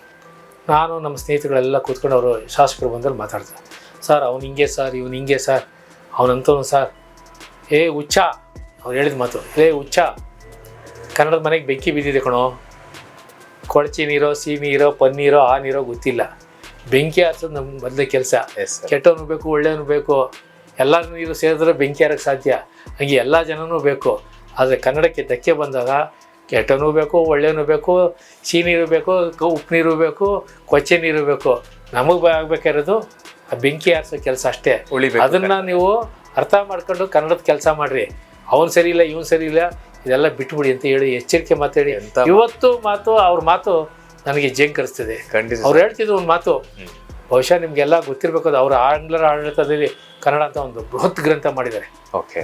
ನಾನು ನಮ್ಮ ಸ್ನೇಹಿತರುಗಳೆಲ್ಲ ಕೂತ್ಕೊಂಡು ಅವರು ಶಾಸಕರು ಬಂದಲ್ಲಿ ಮಾತಾಡ್ತಾರೆ. ಸರ್ ಅವ್ನು ಹಿಂಗೆ ಸರ್ ಇವನು ಹಿಂಗೆ ಸರ್ ಅವನಂತವನು ಸರ್. ಏ ಹುಚ್ಚ! ಅವ್ರು ಹೇಳಿದ ಮಾತು. ಏ ಹುಚ್ಚ! ಕನ್ನಡದ ಮನೆಗೆ ಬೆಂಕಿ ಬಿದ್ದಿದೆ ಕಣೋ. ಕೊಳಚಿ ನೀರೋ ಸಿಹಿ ನೀರೋ ಪನ್ನೀರೋ ಆ ನೀರೋ ಗೊತ್ತಿಲ್ಲ. ಬೆಂಕಿ ಹಾರಿಸೋದು ನಮ್ಮ ಮೊದಲೇ ಕೆಲಸ. ಎಸ್ ಕೆಟ್ಟವನು ಬೇಕು ಒಳ್ಳೆಯವನು ಬೇಕು. ಎಲ್ಲ ನೀರು ಸೇರಿದ್ರೆ ಬೆಂಕಿ ಹಾರಕ್ಕೆ ಸಾಧ್ಯ. ಹಂಗೆ ಎಲ್ಲ ಜನನೂ ಬೇಕು. ಆದರೆ ಕನ್ನಡಕ್ಕೆ ಧಕ್ಕೆ ಬಂದಾಗ ಕೆಟ್ಟವನು ಬೇಕು ಒಳ್ಳೆಯೂ ಬೇಕು ಸಿಹಿ ನೀರು ಬೇಕು ಉಪ್ಪು ನೀರು ಬೇಕು ಕೊಚ್ಚೆ ನೀರು ಬೇಕು. ನಮಗೆ ಆಗ್ಬೇಕಾಗಿರೋದು ಆ ಬೆಂಕಿ ಹಾರಿಸೋ ಕೆಲಸ ಅಷ್ಟೇ. ಅದನ್ನು ನೀವು ಅರ್ಥ ಮಾಡ್ಕೊಂಡು ಕನ್ನಡದ ಕೆಲಸ ಮಾಡಿರಿ. ಅವನು ಸರಿ ಇಲ್ಲ ಇವ್ನು ಸರಿ ಇಲ್ಲ ಇದೆಲ್ಲ ಬಿಟ್ಬಿಡಿ ಅಂತ ಹೇಳಿ ಎಚ್ಚರಿಕೆ ಮಾತಾಡಿ ಇವತ್ತು ಮಾತು ಅವ್ರ ಮಾತು ನನಗೆ ಜೇಂಕರಿಸ್ತದೆ ಖಂಡಿತ ಅವ್ರು ಹೇಳ್ತಿದ್ರು ಒಂದು ಮಾತು. ಬಹುಶಃ ನಿಮಗೆಲ್ಲ ಗೊತ್ತಿರಬೇಕು ಅದು ಅವರ ಆಂಗ್ಲರ ಆಡಳಿತದಲ್ಲಿ ಕನ್ನಡ ಅಂತ ಒಂದು ಬೃಹತ್ ಗ್ರಂಥ ಮಾಡಿದ್ದಾರೆ. ಓಕೆ.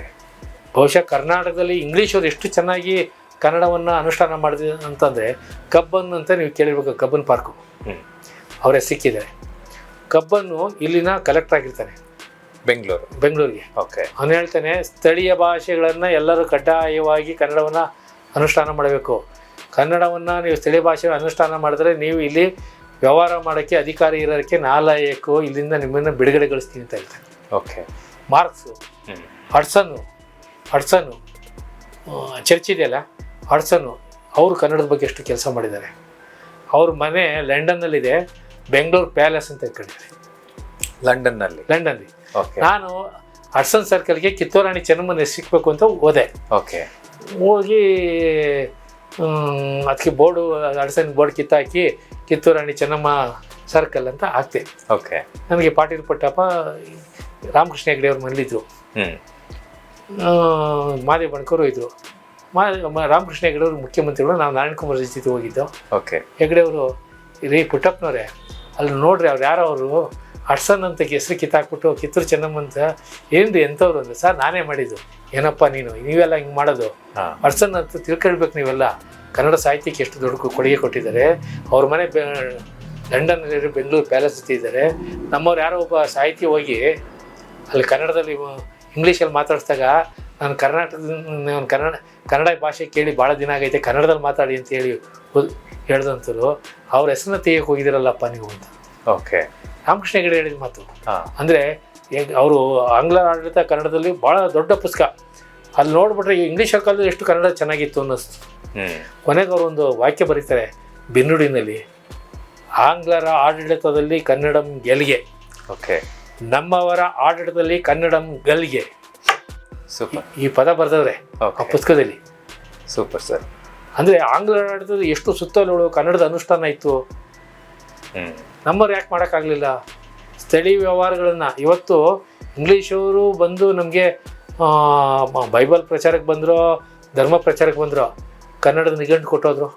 ಬಹುಶಃ ಕರ್ನಾಟಕದಲ್ಲಿ ಇಂಗ್ಲೀಷವ್ರು ಎಷ್ಟು ಚೆನ್ನಾಗಿ ಕನ್ನಡವನ್ನು ಅನುಷ್ಠಾನ ಮಾಡಿದೆ ಅಂತಂದರೆ ಕಬ್ಬನ್ ಅಂತ ನೀವು ಕೇಳಿರ್ಬೇಕು ಕಬ್ಬನ್ ಪಾರ್ಕು ಅವರೇ ಸಿಕ್ಕಿದ್ದಾರೆ ಕಬ್ಬನ್ನು ಇಲ್ಲಿನ ಕಲೆಕ್ಟರ್ ಆಗಿರ್ತಾನೆ. ಬೆಂಗಳೂರು. ಬೆಂಗಳೂರಿಗೆ. ಓಕೆ ಅವನು ಹೇಳ್ತಾನೆ ಸ್ಥಳೀಯ ಭಾಷೆಗಳನ್ನು ಎಲ್ಲರೂ ಕಡ್ಡಾಯವಾಗಿ ಕನ್ನಡವನ್ನು ಅನುಷ್ಠಾನ ಮಾಡಬೇಕು. ಕನ್ನಡವನ್ನು ನೀವು ಸ್ಥಳೀಯ ಭಾಷೆ ಅನುಷ್ಠಾನ ಮಾಡಿದ್ರೆ ನೀವು ಇಲ್ಲಿ ವ್ಯವಹಾರ ಮಾಡೋಕ್ಕೆ ಅಧಿಕಾರಿ ಇರೋಕ್ಕೆ ನಾಲಯಕ್ಕೂ ಇಲ್ಲಿಂದ ನಿಮ್ಮನ್ನು ಬಿಡುಗಡೆಗೊಳಿಸ್ತೀನಿ ಅಂತ ಹೇಳ್ತಾರೆ ಓಕೆ ಮಾರ್ಕ್ಸು ಹಡ್ಸನ್ನು ಹಡ್ಸನ್ನು ಚರ್ಚ್ ಇದೆಯಲ್ಲ? ಹಡ್ಸನ್ನು ಅವರು ಕನ್ನಡದ ಬಗ್ಗೆ ಎಷ್ಟು ಕೆಲಸ ಮಾಡಿದ್ದಾರೆ. ಅವ್ರ ಮನೆ ಲಂಡನ್ನಲ್ಲಿದೆ ಬೆಂಗಳೂರು ಪ್ಯಾಲೇಸ್ ಅಂತ ಇಟ್ಕೊಂಡಿದ್ದಾರೆ. ಲಂಡನ್ನಲ್ಲಿ? ಲಂಡನ್ಲಿ. ಓಕೆ. ನಾನು ಹಡ್ಸನ್ ಸರ್ಕಲ್ಗೆ ಕಿತ್ತೂರಾಣಿ ಚೆನ್ನಮ್ಮನ ಸಿಕ್ಕಬೇಕು ಅಂತ ಹೋದೆ. ಓಕೆ. ಹೋಗಿ ಅದಕ್ಕೆ ಬೋರ್ಡು ಹಡ್ಸನ್ ಬೋರ್ಡ್ ಕಿತ್ತಾಕಿ ಕಿತ್ತೂರಾಣಿ ಚೆನ್ನಮ್ಮ ಸರ್ಕಲ್ ಅಂತ ಹಾಕ್ತೆ ಓಕೆ. ನನಗೆ ಪಾಟೀಲ್ ಪಟ್ಟಪ್ಪ ರಾಮಕೃಷ್ಣ ಹೆಗ್ಡೆ ಅವ್ರ ಮನೇಲಿದ್ರು ಹ್ಮ್. ಮಾದೇವ್ ಬಣ್ಕರು ಇದ್ದರು ಮಾ ರಾಮಕೃಷ್ಣ ಹೆಗಡೆ ಅವರು ಮುಖ್ಯಮಂತ್ರಿಗಳು ನಾವು ನಾರಾಯಣ ಕುಮಾರ್ ಜೊತೆ ಹೋಗಿದ್ದು ಓಕೆ. ಹೆಗಡೆ ಅವರು ರೀ ಪುಟ್ಟಪ್ಪನವ್ರೆ ಅಲ್ಲಿ ನೋಡ್ರಿ ಅವ್ರು ಯಾರೋ ಅವರು ಹಡ್ಸನ್ ಅಂತ ಹೆಸರು ಕಿತ್ತಾಕ್ಬಿಟ್ಟು ಕಿತ್ತೂರು ಚೆನ್ನಮ್ಮ ಅಂತ ಏನ್ರಿ ಎಂಥವ್ರು ಅಂದ್ರೆ ಸರ್ ನಾನೇ ಮಾಡಿದ್ದು. ಏನಪ್ಪ ನೀನು? ನೀವೆಲ್ಲ ಹಿಂಗೆ ಮಾಡೋದು? ಹಾ. ಹಡ್ಸನ್ ಅಂತ ತಿಳ್ಕೊಳ್ಬೇಕು ನೀವೆಲ್ಲ. ಕನ್ನಡ ಸಾಹಿತ್ಯಕ್ಕೆ ಎಷ್ಟು ದೊಡ್ಡ ಕೊಡುಗೆ ಕೊಟ್ಟಿದ್ದಾರೆ. ಅವ್ರ ಮನೆ ಬೆ ಲಂಡನ್ನಲ್ಲಿ ಬೆಂಗಳೂರು ಪ್ಯಾಲೇಸ್ ಜೊತೆ ಇದ್ದಾರೆ. ನಮ್ಮವ್ರು ಯಾರೋ ಒಬ್ಬ ಸಾಹಿತಿ ಹೋಗಿ ಅಲ್ಲಿ ಕನ್ನಡದಲ್ಲಿ ಇಂಗ್ಲೀಷಲ್ಲಿ ಮಾತಾಡಿಸಿದಾಗ ನಾನು ಕರ್ನಾಟಕದ ನಾನು ಕನ್ನಡ ಕನ್ನಡ ಭಾಷೆ ಕೇಳಿ ಭಾಳ ದಿನ ಆಗೈತೆ ಕನ್ನಡದಲ್ಲಿ ಮಾತಾಡಿ ಅಂತ ಹೇಳಿ ಹೇಳ್ದಂತರು ಅವ್ರ ಹೆಸರನ್ನ ತೆಗಿಯಕ್ಕೆ ಹೋಗಿದ್ದೀರಲ್ಲಪ್ಪ ನೀವು ಅಂತ. ಓಕೆ. ರಾಮಕೃಷ್ಣ ಹೆಗಡೆ ಹೇಳಿದ ಮಾತು. ಅಂದರೆ ಅವರು ಆಂಗ್ಲ ಆಡಳಿತ ಕನ್ನಡದಲ್ಲಿ ಭಾಳ ದೊಡ್ಡ ಪುಸ್ತಕ. ಅಲ್ಲಿ ನೋಡ್ಬಿಟ್ರೆ ಈ ಇಂಗ್ಲೀಷ್ ಕಾಲದಲ್ಲಿ ಎಷ್ಟು ಕನ್ನಡ ಚೆನ್ನಾಗಿತ್ತು ಅನ್ನಿಸ್ತು ಕೊನೆಗೆ ಅವರು ಒಂದು ವಾಕ್ಯ ಬರೀತಾರೆ ಬೆನ್ನುಡಿನಲ್ಲಿ ಆಂಗ್ಲರ ಆಡಳಿತದಲ್ಲಿ ಕನ್ನಡಂ ಗೆಲ್ಗೆ. ಓಕೆ. ನಮ್ಮವರ ಆಡಳಿತದಲ್ಲಿ ಕನ್ನಡಂ ಗಲ್ಗೆ. ಸೂಪರ್ ಈ ಪದ ಬರೆದವ್ರೆ ಆ ಪುಸ್ತಕದಲ್ಲಿ. ಸೂಪರ್ ಸರ್ ಅಂದರೆ ಆಂಗ್ಲ ಆಡಳಿತದಲ್ಲಿ ಎಷ್ಟು ಸುತ್ತಲೋಳು ಕನ್ನಡದ ಅನುಷ್ಠಾನ ಇತ್ತು. ನಮ್ಮವ್ರು ಯಾಕೆ ಮಾಡೋಕ್ಕಾಗಲಿಲ್ಲ. ಸ್ಥಳೀಯ ವ್ಯವಹಾರಗಳನ್ನು ಇವತ್ತು ಇಂಗ್ಲೀಷವರು ಬಂದು ನಮಗೆ ಬೈಬಲ್ ಪ್ರಚಾರಕ್ಕೆ ಬಂದರು ಧರ್ಮ ಪ್ರಚಾರಕ್ಕೆ ಬಂದರು ಕನ್ನಡದ ನಿಘಂಟು ಕೊಟ್ಟೋದ್ರು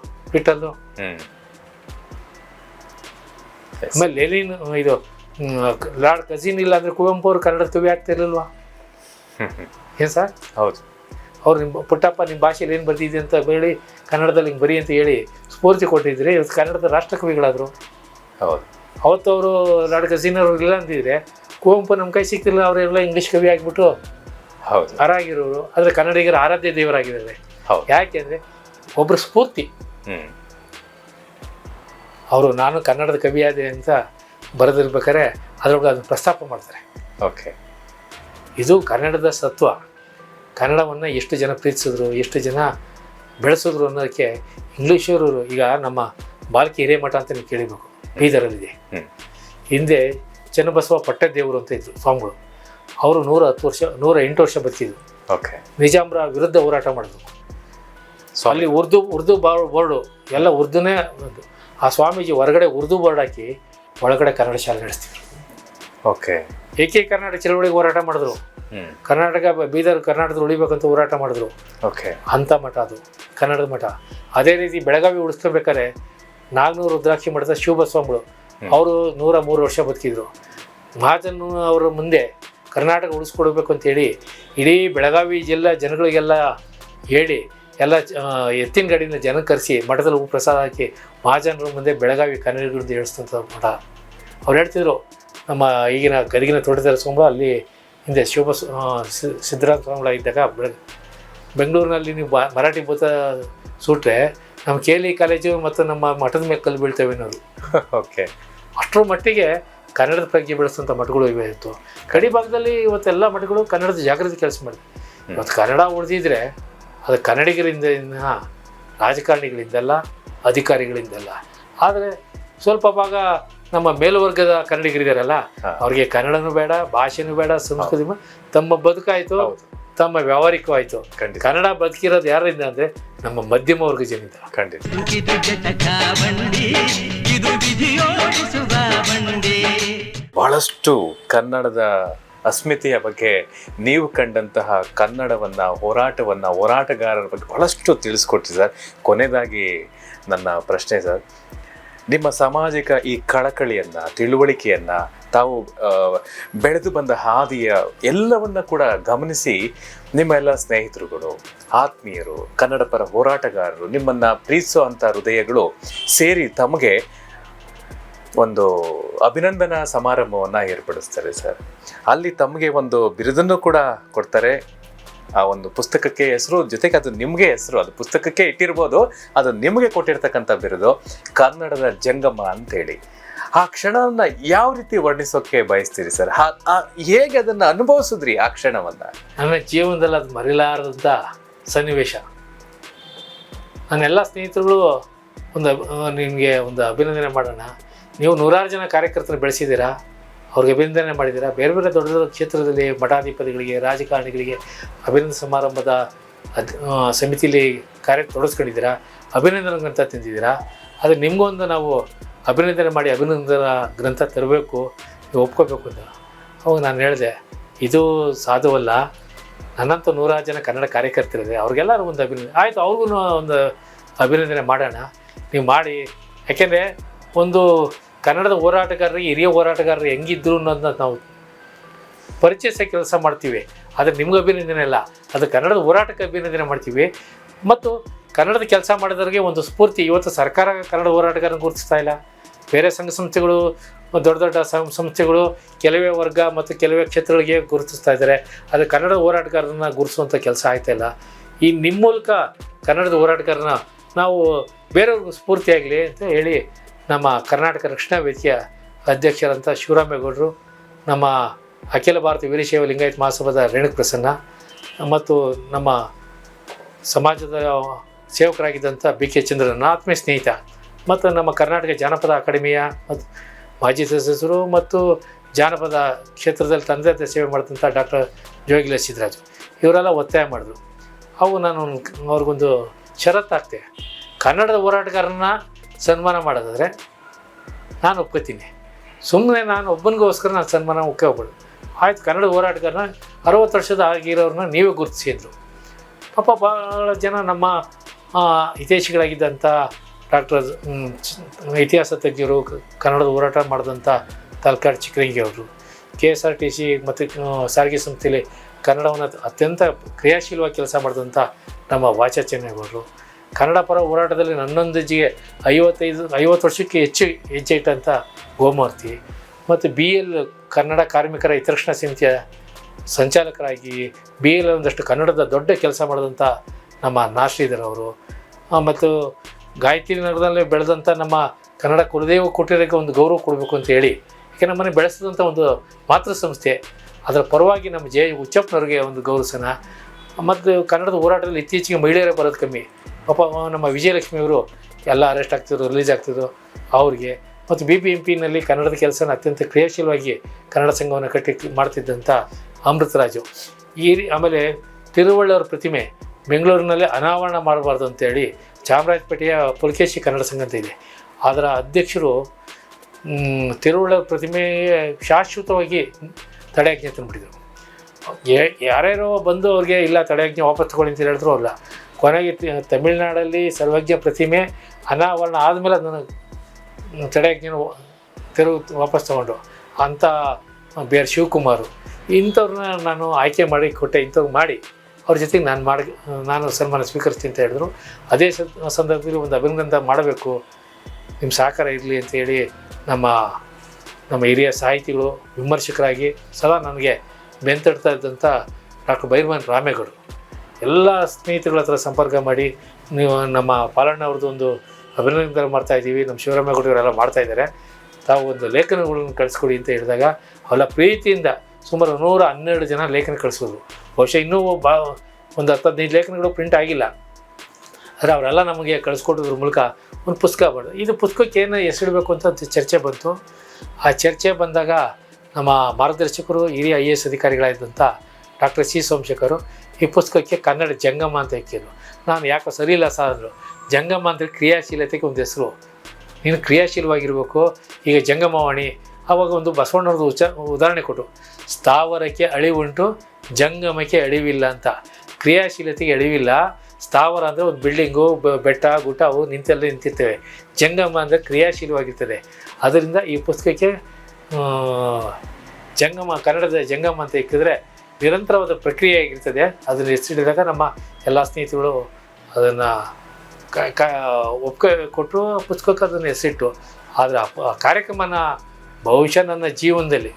Yes. ಆಮೇಲೆ ಲೆನಿನ್ ಇದು ಲಾರ್ಡ್ ಕಜಿನ್ ಇಲ್ಲ ಅಂದರೆ ಕುವೆಂಪು ಅವರು ಕನ್ನಡ ತುವಿ ಆಗ್ತಿರ್ಲಿಲ್ವಾ. ಏನು ಸರ್? ಹೌದು. ಅವ್ರು ನಿಮ್ಮ ಪುಟ್ಟಪ್ಪ ನಿಮ್ಮ ಭಾಷೆಯಲ್ಲಿ ಏನು ಬರ್ತಿದೆ ಅಂತ ಹೇಳಿ ಕನ್ನಡದಲ್ಲಿ ಹಿಂಗೆ ಬರಿ ಅಂತ ಹೇಳಿ ಸ್ಫೂರ್ತಿ ಕೊಟ್ಟಿದ್ರೆ. ಇವತ್ತು ಕನ್ನಡದ ರಾಷ್ಟ್ರಕವಿಗಳಾದರು. ಹೌದು. ಅವತ್ತು ಅವರು ಲಾರ್ಡ್ ಕಜಿನ್ ಅವರು ಇಲ್ಲ ಅಂತಿದ್ರೆ ಕುವೆಂಪು ನಮ್ಮ ಕೈ ಸಿಕ್ತಿಲ್ಲ ಅವರೆಲ್ಲ ಇಂಗ್ಲೀಷ್ ಕವಿ ಆಗಿಬಿಟ್ಟು ಹೌದು. ಆರಾಗಿರೋರು ಆದರೆ ಕನ್ನಡಿಗರ ಆರಾಧ್ಯ ದೇವರಾಗಿದ್ದಾರೆ. ಹೌದು. ಯಾಕೆಂದರೆ ಒಬ್ಬರು ಸ್ಫೂರ್ತಿ. ಅವರು ನಾನು ಕನ್ನಡದ ಕವಿಯಾದೆ ಅಂತ ಬರೆದಿರ್ಬೇಕಾರೆ ಅದ್ರೊಳಗೆ ಅದನ್ನು ಪ್ರಸ್ತಾಪ ಮಾಡ್ತಾರೆ. ಓಕೆ. ಇದು ಕನ್ನಡದ ಸತ್ವ. ಕನ್ನಡವನ್ನು ಎಷ್ಟು ಜನ ಪ್ರೀತಿಸಿದ್ರು ಎಷ್ಟು ಜನ ಬೆಳೆಸಿದ್ರು ಅನ್ನೋದಕ್ಕೆ ಇಂಗ್ಲೀಷರು ಈಗ ನಮ್ಮ ಬಾಲ್ಕಿ ಹಿರೇಮಠ ಅಂತ ನೀವು ಕೇಳಿಬೇಕು ಬೀದರಲ್ಲಿದೆ. ಹಿಂದೆ ಚನ್ನಬಸವ ಪಟ್ಟದೇವರು ಅಂತ ಇದ್ರು ಸ್ವಾಮಿಗಳು. ಅವರು ನೂರ ಹತ್ತು ವರ್ಷ ನೂರ ಎಂಟು ವರ್ಷ ಬದುಕಿದ್ರು. ಓಕೆ. ನಿಜಾಮ್ರ ವಿರುದ್ಧ ಹೋರಾಟ ಮಾಡಿದ್ರು. ಅಲ್ಲಿ ಉರ್ದು ಉರ್ದು ಬಾ- ಬೋರ್ಡು ಎಲ್ಲ ಉರ್ದುನೇ. ಆ ಸ್ವಾಮೀಜಿ ಹೊರಗಡೆ ಉರ್ದು ಬೋರ್ಡ್ ಹಾಕಿ ಒಳಗಡೆ ಕನ್ನಡ ಶಾಲೆ ನಡೆಸ್ತಿದ್ರು. ಓಕೆ. ಏಕೆ ಕರ್ನಾಟಕ ಚಳವಳಿಗೆ ಹೋರಾಟ ಮಾಡಿದ್ರು. ಕರ್ನಾಟಕ ಬೀದರ್ ಕರ್ನಾಟಕದ ಉಳಿಬೇಕಂತ ಹೋರಾಟ ಮಾಡಿದ್ರು. ಓಕೆ. ಅಂಥ ಮಠ ಅದು ಕನ್ನಡದ ಮಠ. ಅದೇ ರೀತಿ ಬೆಳಗಾವಿ ಉಳಿಸ್ಕೊಬೇಕಾದ್ರೆ ನಾಲ್ನೂರು ರುದ್ರಾಕ್ಷಿ ಮಠದ ಶಿವಬಸವಂಗಳು ಅವರು ನೂರ ಮೂರು ವರ್ಷ ಬದುಕಿದ್ರು. ಮಹಾಜನ್ ಅವರ ಮುಂದೆ ಕರ್ನಾಟಕ ಉಳಿಸ್ಕೊಡ್ಬೇಕು ಅಂತೇಳಿ ಇಡೀ ಬೆಳಗಾವಿ ಜಿಲ್ಲಾ ಜನಗಳಿಗೆಲ್ಲ ಹೇಳಿ ಎಲ್ಲ ಎತ್ತಿನ ಗಾಡಿಯಿಂದ ಜನ ಕರೆಸಿ ಮಠದಲ್ಲಿ ಪ್ರಸಾದ ಹಾಕಿ ಮಹಾಜನರ ಮುಂದೆ ಬೆಳಗಾವಿ ಕನ್ನಡಿಗರದ್ದು ಹೇಳಿಸ್ತಂಥ ಮಠ. ಅವ್ರು ಹೇಳ್ತಿದ್ರು ನಮ್ಮ ಈಗಿನ ಗದಗಿನ ತೋಟದಲ್ಲಿ ಸ್ವಾಮಿಗಳು ಅಲ್ಲಿ ಹಿಂದೆ ಶಿವಬ ಸಿದ್ದರಾಮ ಸ್ವಾಮಿಗಳ ಇದ್ದಾಗ ಬೆಂಗಳೂರಿನಲ್ಲಿ ನೀವು ಬ ಮರಾಠಿ ಭೂತ ಸೂಟ್ರೆ ನಮ್ಮ ಕೆ ಎಲ್ ಇ ಕಾಲೇಜು ಮತ್ತು ನಮ್ಮ ಮಠದ ಮೇಲೆ ಕಲ್ಲು ಬೀಳ್ತೇವೆ ನಾವು ಓಕೆ. ಅಷ್ಟರ ಮಟ್ಟಿಗೆ ಕನ್ನಡದ ಪ್ರಜ್ಞೆ ಬೆಳೆಸುವಂಥ ಮಠಗಳು ಇವೆ ಇತ್ತು. ಕಡಿ ಭಾಗದಲ್ಲಿ ಇವತ್ತೆಲ್ಲ ಮಠಗಳು ಕನ್ನಡದ ಜಾಗೃತಿ ಕೆಲಸ ಮಾಡಿದೆ. ಇವತ್ತು ಕನ್ನಡ ಉಳಿದಿದ್ರೆ ಅದು ಕನ್ನಡಿಗರಿಂದ ರಾಜಕಾರಣಿಗಳಿಂದಲ್ಲ ಅಧಿಕಾರಿಗಳಿಂದಲ್ಲ. ಆದರೆ ಸ್ವಲ್ಪ ಭಾಗ ನಮ್ಮ ಮೇಲ್ವರ್ಗದ ಕನ್ನಡಿಗರಿದಾರಲ್ಲ. ಅವ್ರಿಗೆ ಕನ್ನಡನೂ ಬೇಡ ಭಾಷೆನೂ ಬೇಡ ಸಂಸ್ಕೃತಿ ತಮ್ಮ ಬದುಕಾಯಿತು. ತಮ್ಮ ವ್ಯಾವಹಾರಿಕವಾಯಿತು. ಖಂಡಿತ. ಕನ್ನಡ ಬದುಕಿರೋದು ಯಾರಿಂದ ಅಂದ್ರೆ ನಮ್ಮ ಮಧ್ಯಮ ವರ್ಗ ಜನಿಂದ ಖಂಡಿತ. ಬಹಳಷ್ಟು ಕನ್ನಡದ ಅಸ್ಮಿತೆಯ ಬಗ್ಗೆ ನೀವು ಕಂಡಂತಹ ಕನ್ನಡವನ್ನ ಹೋರಾಟವನ್ನ ಹೋರಾಟಗಾರರ ಬಗ್ಗೆ ಬಹಳಷ್ಟು ತಿಳಿಸ್ಕೊಟ್ರಿ ಸರ್. ಕೊನೆಯದಾಗಿ ನನ್ನ ಪ್ರಶ್ನೆ ಸರ್. ನಿಮ್ಮ ಸಾಮಾಜಿಕ ಈ ಕಳಕಳಿಯನ್ನ, ತಿಳುವಳಿಕೆಯನ್ನ ತಾವು ಬೆಳೆದು ಬಂದ ಹಾದಿಯ ಎಲ್ಲವನ್ನ ಕೂಡ ಗಮನಿಸಿ ನಿಮ್ಮ ಎಲ್ಲ ಸ್ನೇಹಿತರುಗಳು, ಆತ್ಮೀಯರು ಕನ್ನಡ ಪರ ಹೋರಾಟಗಾರರು ನಿಮ್ಮನ್ನ ಪ್ರೀತಿಸುವಂಥ ಹೃದಯಗಳು ಸೇರಿ ತಮಗೆ ಒಂದು ಅಭಿನಂದನಾ ಸಮಾರಂಭವನ್ನು ಏರ್ಪಡಿಸ್ತಾರೆ ಸರ್. ಅಲ್ಲಿ ತಮಗೆ ಒಂದು ಬಿರುದನ್ನು ಕೂಡ ಕೊಡ್ತಾರೆ. ಆ ಒಂದು ಪುಸ್ತಕಕ್ಕೆ ಹೆಸರು, ಜೊತೆಗೆ ಅದು ನಿಮಗೆ ಹೆಸರು, ಅದು ಪುಸ್ತಕಕ್ಕೆ ಇಟ್ಟಿರ್ಬೋದು, ಅದು ನಿಮಗೆ ಕೊಟ್ಟಿರ್ತಕ್ಕಂಥ ಬಿರುದು ಕನ್ನಡದ ಜಂಗಮ ಅಂತೇಳಿ. ಆ ಕ್ಷಣವನ್ನ ಯಾವ ರೀತಿ ವರ್ಣಿಸೋಕೆ ಬಯಸ್ತೀರಿ ಸರ್? ಹೇಗೆ ಅದನ್ನ ಅನುಭವಿಸಿದ್ರಿ ಆ ಕ್ಷಣವನ್ನ? ನನ್ನ ಜೀವನದಲ್ಲಿ ಅದು ಮರಿಲಾರದಂಥ ಸನ್ನಿವೇಶ. ನನ್ನೆಲ್ಲ ಸ್ನೇಹಿತರುಗಳು ಒಂದು, ನಿಮಗೆ ಒಂದು ಅಭಿನಂದನೆ ಮಾಡೋಣ. ನೀವು ನೂರಾರು ಜನ ಕಾರ್ಯಕರ್ತರು ಬೆಳೆಸಿದ್ದೀರಾ? ಅವ್ರಿಗೆ ಅಭಿನಂದನೆ ಮಾಡಿದ್ದೀರಾ ಬೇರೆ ಬೇರೆ ದೊಡ್ಡ ದೊಡ್ಡ ಕ್ಷೇತ್ರದಲ್ಲಿ ಮಠಾಧಿಪತಿಗಳಿಗೆ ರಾಜಕಾರಣಿಗಳಿಗೆ ಅಭಿನಂದನೆ ಸಮಾರಂಭದ ಅದ್ ಆ, ಸಮಿತಿಲಿ ಕಾರ್ಯ ತೊಡಸ್ಕೊಂಡಿದ್ದೀರಾ? ಅಭಿನಂದನೆ ಗ್ರಂಥ ತಿಂದಿದ್ದೀರಾ? ಅದು ನಿಮಗೊಂದು ನಾವು ಅಭಿನಂದನೆ ಮಾಡಿ ಅಭಿನಂದನ ಗ್ರಂಥ ತರಬೇಕು ನೀವು ಒಪ್ಕೋಬೇಕು ಅಂತ. ಅವಾಗ ನಾನು ಹೇಳಿದೆ ಇದು ಸಾಧುವಲ್ಲ ನನ್ನಂತೂ ನೂರಾರು ಜನ ಕನ್ನಡ ಕಾರ್ಯಕರ್ತರಿದೆ ಅವ್ರಿಗೆಲ್ಲರೂ ಒಂದು ಅಭಿನಂದನೆ ಆಯಿತು ಅವ್ರಿಗೂ ಒಂದು ಅಭಿನಂದನೆ ಮಾಡೋಣ ನೀವು ಮಾಡಿ. ಯಾಕೆಂದರೆ ಒಂದು ಕನ್ನಡದ ಹೋರಾಟಗಾರರಿಗೆ ಹಿರಿಯ ಹೋರಾಟಗಾರರು ಹೆಂಗಿದ್ರು ಅನ್ನೋದನ್ನ ನಾವು ಪರಿಚಯಿಸೋ ಕೆಲಸ ಮಾಡ್ತೀವಿ. ಅದು ನಿಮ್ಗೆ ಅಭಿನಂದನೆ ಇಲ್ಲ ಅದು ಕನ್ನಡದ ಹೋರಾಟಕ್ಕೆ ಅಭಿನಂದನೆ ಮಾಡ್ತೀವಿ. ಮತ್ತು ಕನ್ನಡದ ಕೆಲಸ ಮಾಡಿದವರಿಗೆ ಒಂದು ಸ್ಫೂರ್ತಿ, ಇವತ್ತು ಸರ್ಕಾರ ಕನ್ನಡ ಹೋರಾಟಗಾರನ ಗುರುತಿಸ್ತಾ ಇಲ್ಲ. ಬೇರೆ ಸಂಘ ಸಂಸ್ಥೆಗಳು, ದೊಡ್ಡ ದೊಡ್ಡ ಸಂಸ್ಥೆಗಳು ಕೆಲವೇ ವರ್ಗ ಮತ್ತು ಕೆಲವೇ ಕ್ಷೇತ್ರಗಳಿಗೆ ಗುರುತಿಸ್ತಾ ಇದ್ದಾರೆ. ಅದು ಕನ್ನಡ ಹೋರಾಟಗಾರರನ್ನ ಗುರುತಿಸುವಂಥ ಕೆಲಸ ಆಯ್ತಾ ಇಲ್ಲ. ಈ ನಿಮ್ಮ ಮೂಲಕ ಕನ್ನಡದ ಹೋರಾಟಗಾರನ ನಾವು ಬೇರೆಯವ್ರಿಗೂ ಸ್ಫೂರ್ತಿಯಾಗಲಿ ಅಂತ ಹೇಳಿ ನಮ್ಮ ಕರ್ನಾಟಕ ರಕ್ಷಣಾ ವೇದಿಕೆಯ ಅಧ್ಯಕ್ಷರಂಥ ಶಿವರಾಮೇಗೌಡರು, ನಮ್ಮ ಅಖಿಲ ಭಾರತ ವೀರಶೈವ ಲಿಂಗಾಯತ್ ಮಹಾಸಭಾದ ರೇಣುಕ ಪ್ರಸನ್ನ ಮತ್ತು ನಮ್ಮ ಸಮಾಜದ ಸೇವಕರಾಗಿದ್ದಂಥ ಬಿ ಕೆ ಚಂದ್ರ ನನ್ನ ಆತ್ಮೀಯ ಸ್ನೇಹಿತ ಮತ್ತು ನಮ್ಮ ಕರ್ನಾಟಕ ಜಾನಪದ ಅಕಾಡೆಮಿಯ ಮತ್ತು ಮಾಜಿ ಸದಸ್ಯರು ಮತ್ತು ಜಾನಪದ ಕ್ಷೇತ್ರದಲ್ಲಿ ತಂದೆ ಸೇವೆ ಮಾಡಿದಂಥ ಡಾಕ್ಟರ್ ಜೋಗಿಲ ಸಿದ್ದರಾಜು ಇವರೆಲ್ಲ ಒತ್ತಾಯ ಮಾಡಿದ್ರು. ಅವು ನಾನು ಅವ್ರಿಗೊಂದು ಷರತ್ತಾಗ್ತೆ ಕನ್ನಡದ ಹೋರಾಟಗಾರನ ಸನ್ಮಾನ ಮಾಡೋದಾದರೆ ನಾನು ಒಪ್ಕೋತೀನಿ. ಸುಮ್ಮನೆ ನಾನು ಒಬ್ಬನಿಗೋಸ್ಕರ ನಾನು ಸನ್ಮಾನ ಒಕ್ಕೆ ಹೋಗ್ಬೋದು ಆಯ್ತು, ಕನ್ನಡ ಹೋರಾಟಗಾರನ ಅರವತ್ತು ವರ್ಷದ ಆಗಿರೋರನ್ನ ನೀವೇ ಗುರುತಿಸಿದ್ರು ಪಾಪ ಭಾಳ ಜನ ನಮ್ಮ ಹಿತೈಷಿಗಳಾಗಿದ್ದಂಥ ಡಾಕ್ಟರ್ ಇತಿಹಾಸ ತಜ್ಞರು ಕನ್ನಡದ ಹೋರಾಟ ಮಾಡಿದಂಥ ತಲ್ಕಾಡ್ ಚಿಕ್ಕರಂಗಿ ಅವರು. K S R T C ಮತ್ತು ಸಾರಿಗೆ ಸಂಸ್ಥೆಯಲ್ಲಿ ಕನ್ನಡವನ್ನು ಅತ್ಯಂತ ಕ್ರಿಯಾಶೀಲವಾಗಿ ಕೆಲಸ ಮಾಡಿದಂಥ ನಮ್ಮ ವಾಚಾಚನ್ಯವರು ಕನ್ನಡ ಪರ ಹೋರಾಟದಲ್ಲಿ ನನ್ನೊಂದಿಗೆ ಐವತ್ತೈದು, ಐವತ್ತು ವರ್ಷಕ್ಕೆ ಹೆಚ್ಚು ಹೆಜ್ಜೆ ಇಟ್ಟಂಥ ಗೋಮೂರ್ತಿ ಮತ್ತು ಬಿ ಎಲ್ ಕನ್ನಡ ಕಾರ್ಮಿಕರ ಹಿತರಕ್ಷಣಾ ಸಮಿತಿಯ ಸಂಚಾಲಕರಾಗಿ ಬಿ ಎಲ್ ಒಂದಷ್ಟು ಕನ್ನಡದ ದೊಡ್ಡ ಕೆಲಸ ಮಾಡಿದಂಥ ನಮ್ಮ ನಾಶ್ರೀಧರ್ ಅವರು. ಮತ್ತು ಗಾಯತ್ರಿ ನಗರದಲ್ಲಿ ಬೆಳೆದಂಥ ನಮ್ಮ ಕನ್ನಡ ಕುಲದೇವ ಕುಟೀರಕ್ಕೆ ಒಂದು ಗೌರವ ಕೊಡಬೇಕು ಅಂತ ಹೇಳಿ ಯಾಕೆ ನಮ್ಮನ್ನು ಬೆಳೆಸಿದಂಥ ಒಂದು ಮಾತೃ ಸಂಸ್ಥೆ. ಅದರ ಪರವಾಗಿ ನಮ್ಮ ಜೆ ಹುಚ್ಚಪ್ಪನವ್ರಿಗೆ ಒಂದು ಗೌರವಸನ ಮತ್ತು ಕನ್ನಡದ ಹೋರಾಟದಲ್ಲಿ ಇತ್ತೀಚೆಗೆ ಮಹಿಳೆಯರೇ ಬರೋದು ಕಮ್ಮಿ. ಪಾಪ ನಮ್ಮ ವಿಜಯಲಕ್ಷ್ಮಿ ಅವರು ಎಲ್ಲ ಅರೆಸ್ಟ್ ಆಗ್ತಿದ್ರು ರಿಲೀಸ್ ಆಗ್ತಿದ್ರು ಅವ್ರಿಗೆ. ಮತ್ತು ಬಿ ಬಿ ಎಂ ಪಿನಲ್ಲಿ ಕನ್ನಡದ ಕೆಲಸನ ಅತ್ಯಂತ ಕ್ರಿಯಾಶೀಲವಾಗಿ ಕನ್ನಡ ಸಂಘವನ್ನು ಕಟ್ಟಿ ಮಾಡ್ತಿದ್ದಂಥ ಅಮೃತರಾಜು. ಈ ಆಮೇಲೆ ತಿರುವಳ್ಳವರ ಪ್ರತಿಮೆ ಬೆಂಗಳೂರಿನಲ್ಲೇ ಅನಾವರಣ ಮಾಡಬಾರ್ದು ಅಂತೇಳಿ ಚಾಮರಾಜಪೇಟೆಯ ಪುಲಕೇಶಿ ಕನ್ನಡ ಸಂಘ ಅಂತ ಇದೆ. ಅದರ ಅಧ್ಯಕ್ಷರು ತಿರುವಳ್ಳರ ಪ್ರತಿಮೆಯೇ ಶಾಶ್ವತವಾಗಿ ತಡೆಯಾಜ್ಞೆ ತಂದುಬಿಟ್ಟಿದ್ರು. ಯಾರ್ಯಾರೋ ಬಂದು ಅವ್ರಿಗೆ ಇಲ್ಲ ತಡೆಯಾಜ್ಞೆ ವಾಪಸ್ ತಗೊಳ್ಳಿ ಅಂತ ಹೇಳಿದ್ರು ಅಲ್ಲ. ಕೊನೆಗೆ ತಮಿಳ್ನಾಡಲ್ಲಿ ಸರ್ವಜ್ಞ ಪ್ರತಿಮೆ ಅನಾವರಣ ಆದಮೇಲೆ ಅದನ್ನು ನೀನು ತೆರವು ವಾಪಸ್ ತೊಗೊಂಡು. ಅಂಥ ಬಿ ಆರ್ ಶಿವಕುಮಾರು ಇಂಥವ್ರನ್ನ ನಾನು ಆಯ್ಕೆ ಮಾಡಿ ಕೊಟ್ಟೆ, ಇಂಥವ್ರು ಮಾಡಿ. ಅವ್ರ ಜೊತೆಗೆ ನಾನು ಮಾಡಿ, ನಾನು ಸನ್ಮಾನ ಸ್ವೀಕರಿಸ್ತೀನಿ ಅಂತ ಹೇಳಿದ್ರು. ಅದೇ ಸಂದರ್ಭದಲ್ಲಿ ಒಂದು ಅಭಿನಂದನೆ ಮಾಡಬೇಕು. ನಿಮ್ಮ ಸಹಕಾರ ಇರಲಿ ಅಂತ ಹೇಳಿ ನಮ್ಮ ನಮ್ಮ ಹಿರಿಯ ಸಾಹಿತಿಗಳು, ವಿಮರ್ಶಕರಾಗಿ ಸದಾ ನನಗೆ ಬೆಂತಡ್ತಾ ಇದ್ದಂಥ ಡಾಕ್ಟರ್ ಬೈರ್ಮನ್ ರಾಮೇಗೌಡರು. ಎಲ್ಲ ಸ್ನೇಹಿತರುಗಳ ಹತ್ರ ಸಂಪರ್ಕ ಮಾಡಿ ನೀವು ನಮ್ಮ ಪಾಲಣ್ಣ ಅವ್ರದ್ದು ಒಂದು ಅಭಿನಂದನೆ ಮಾಡ್ತಾ ಇದ್ದೀವಿ. ನಮ್ಮ ಶಿವರಾಮೇಗೌಡರು ಇವರೆಲ್ಲ ಮಾಡ್ತಾ ಇದ್ದಾರೆ. ತಾವು ಒಂದು ಲೇಖನಗಳನ್ನು ಕಳಿಸ್ಕೊಡಿ ಅಂತ ಹೇಳಿದಾಗ ಅವೆಲ್ಲ ಪ್ರೀತಿಯಿಂದ ಸುಮಾರು ನೂರ ಹನ್ನೆರಡು ಜನ ಲೇಖನ ಕಳಿಸೋದು ಬಹುಶಃ ಇನ್ನೂ ಬಾ ಒಂದು ಹತ್ತು ಹದಿನೈದು ಲೇಖನಗಳು ಪ್ರಿಂಟ್ ಆಗಿಲ್ಲ. ಆದರೆ ಅವರೆಲ್ಲ ನಮಗೆ ಕಳಿಸ್ಕೊಡೋದ್ರ ಮೂಲಕ ಒಂದು ಪುಸ್ತಕ ಬರೋದು ಇದು ಪುಸ್ತಕಕ್ಕೆ ಏನು ಹೆಸರಿಡಬೇಕು ಅಂತ ಚರ್ಚೆ ಬಂತು. ಆ ಚರ್ಚೆ ಬಂದಾಗ ನಮ್ಮ ಮಾರ್ಗದರ್ಶಕರು, ಹಿರಿಯ ಐ ಎ ಎಸ್ ಅಧಿಕಾರಿಗಳಾದಂಥ ಡಾಕ್ಟರ್ ಸಿ ಸೋಮಶೇಖರು ಈ ಪುಸ್ತಕಕ್ಕೆ ಕನ್ನಡ ಜಂಗಮ ಅಂತ ಇಕ್ಕಿದ್ರು ನಾನು ಯಾಕೋ ಸರಿ ಇಲ್ಲ ಸರ್ ಜಂಗಮ ಅಂದರೆ ಕ್ರಿಯಾಶೀಲತೆಗೆ ಒಂದು ಹೆಸರು. ನೀನು ಕ್ರಿಯಾಶೀಲವಾಗಿರಬೇಕು. ಈಗ ಜಂಗಮವಾಣಿ ಆವಾಗ ಒಂದು ಬಸವಣ್ಣವ್ರದ್ದು ಉಚ ಉದಾಹರಣೆ ಕೊಟ್ಟು ಸ್ಥಾವರಕ್ಕೆ ಅಳಿವುಂಟು ಜಂಗಮಕ್ಕೆ ಅಳಿವಿಲ್ಲ ಅಂತ. ಕ್ರಿಯಾಶೀಲತೆಗೆ ಅಳಿವಿಲ್ಲ. ಸ್ಥಾವರ ಅಂದರೆ ಒಂದು ಬಿಲ್ಡಿಂಗು ಬೆಟ್ಟ ಗುಟ್ಟ ಅವು ನಿಂತೆಲ್ಲ ನಿಂತಿರ್ತೇವೆ. ಜಂಗಮ ಅಂದರೆ ಕ್ರಿಯಾಶೀಲವಾಗಿರ್ತದೆ. ಅದರಿಂದ ಈ ಪುಸ್ತಕಕ್ಕೆ ಜಂಗಮ ಕನ್ನಡದ ಜಂಗಮ ಅಂತ ಇಕ್ಕಿದ್ರೆ ನಿರಂತರವಾದ ಪ್ರಕ್ರಿಯೆ ಆಗಿರ್ತದೆ. ಅದನ್ನು ಹೆಸರಿಡಿದಾಗ ನಮ್ಮ ಎಲ್ಲ ಸ್ನೇಹಿತರು ಅದನ್ನು ಕ ಒಪ್ಕ ಕೊಟ್ಟರು ಪುಸ್ತಕಕ್ಕೆ ಅದನ್ನು ಹೆಸರಿಟ್ಟು ಆದರೆ ಆ ಕಾರ್ಯಕ್ರಮನ ಬಹುಶಃ ನನ್ನ ಜೀವನದಲ್ಲಿ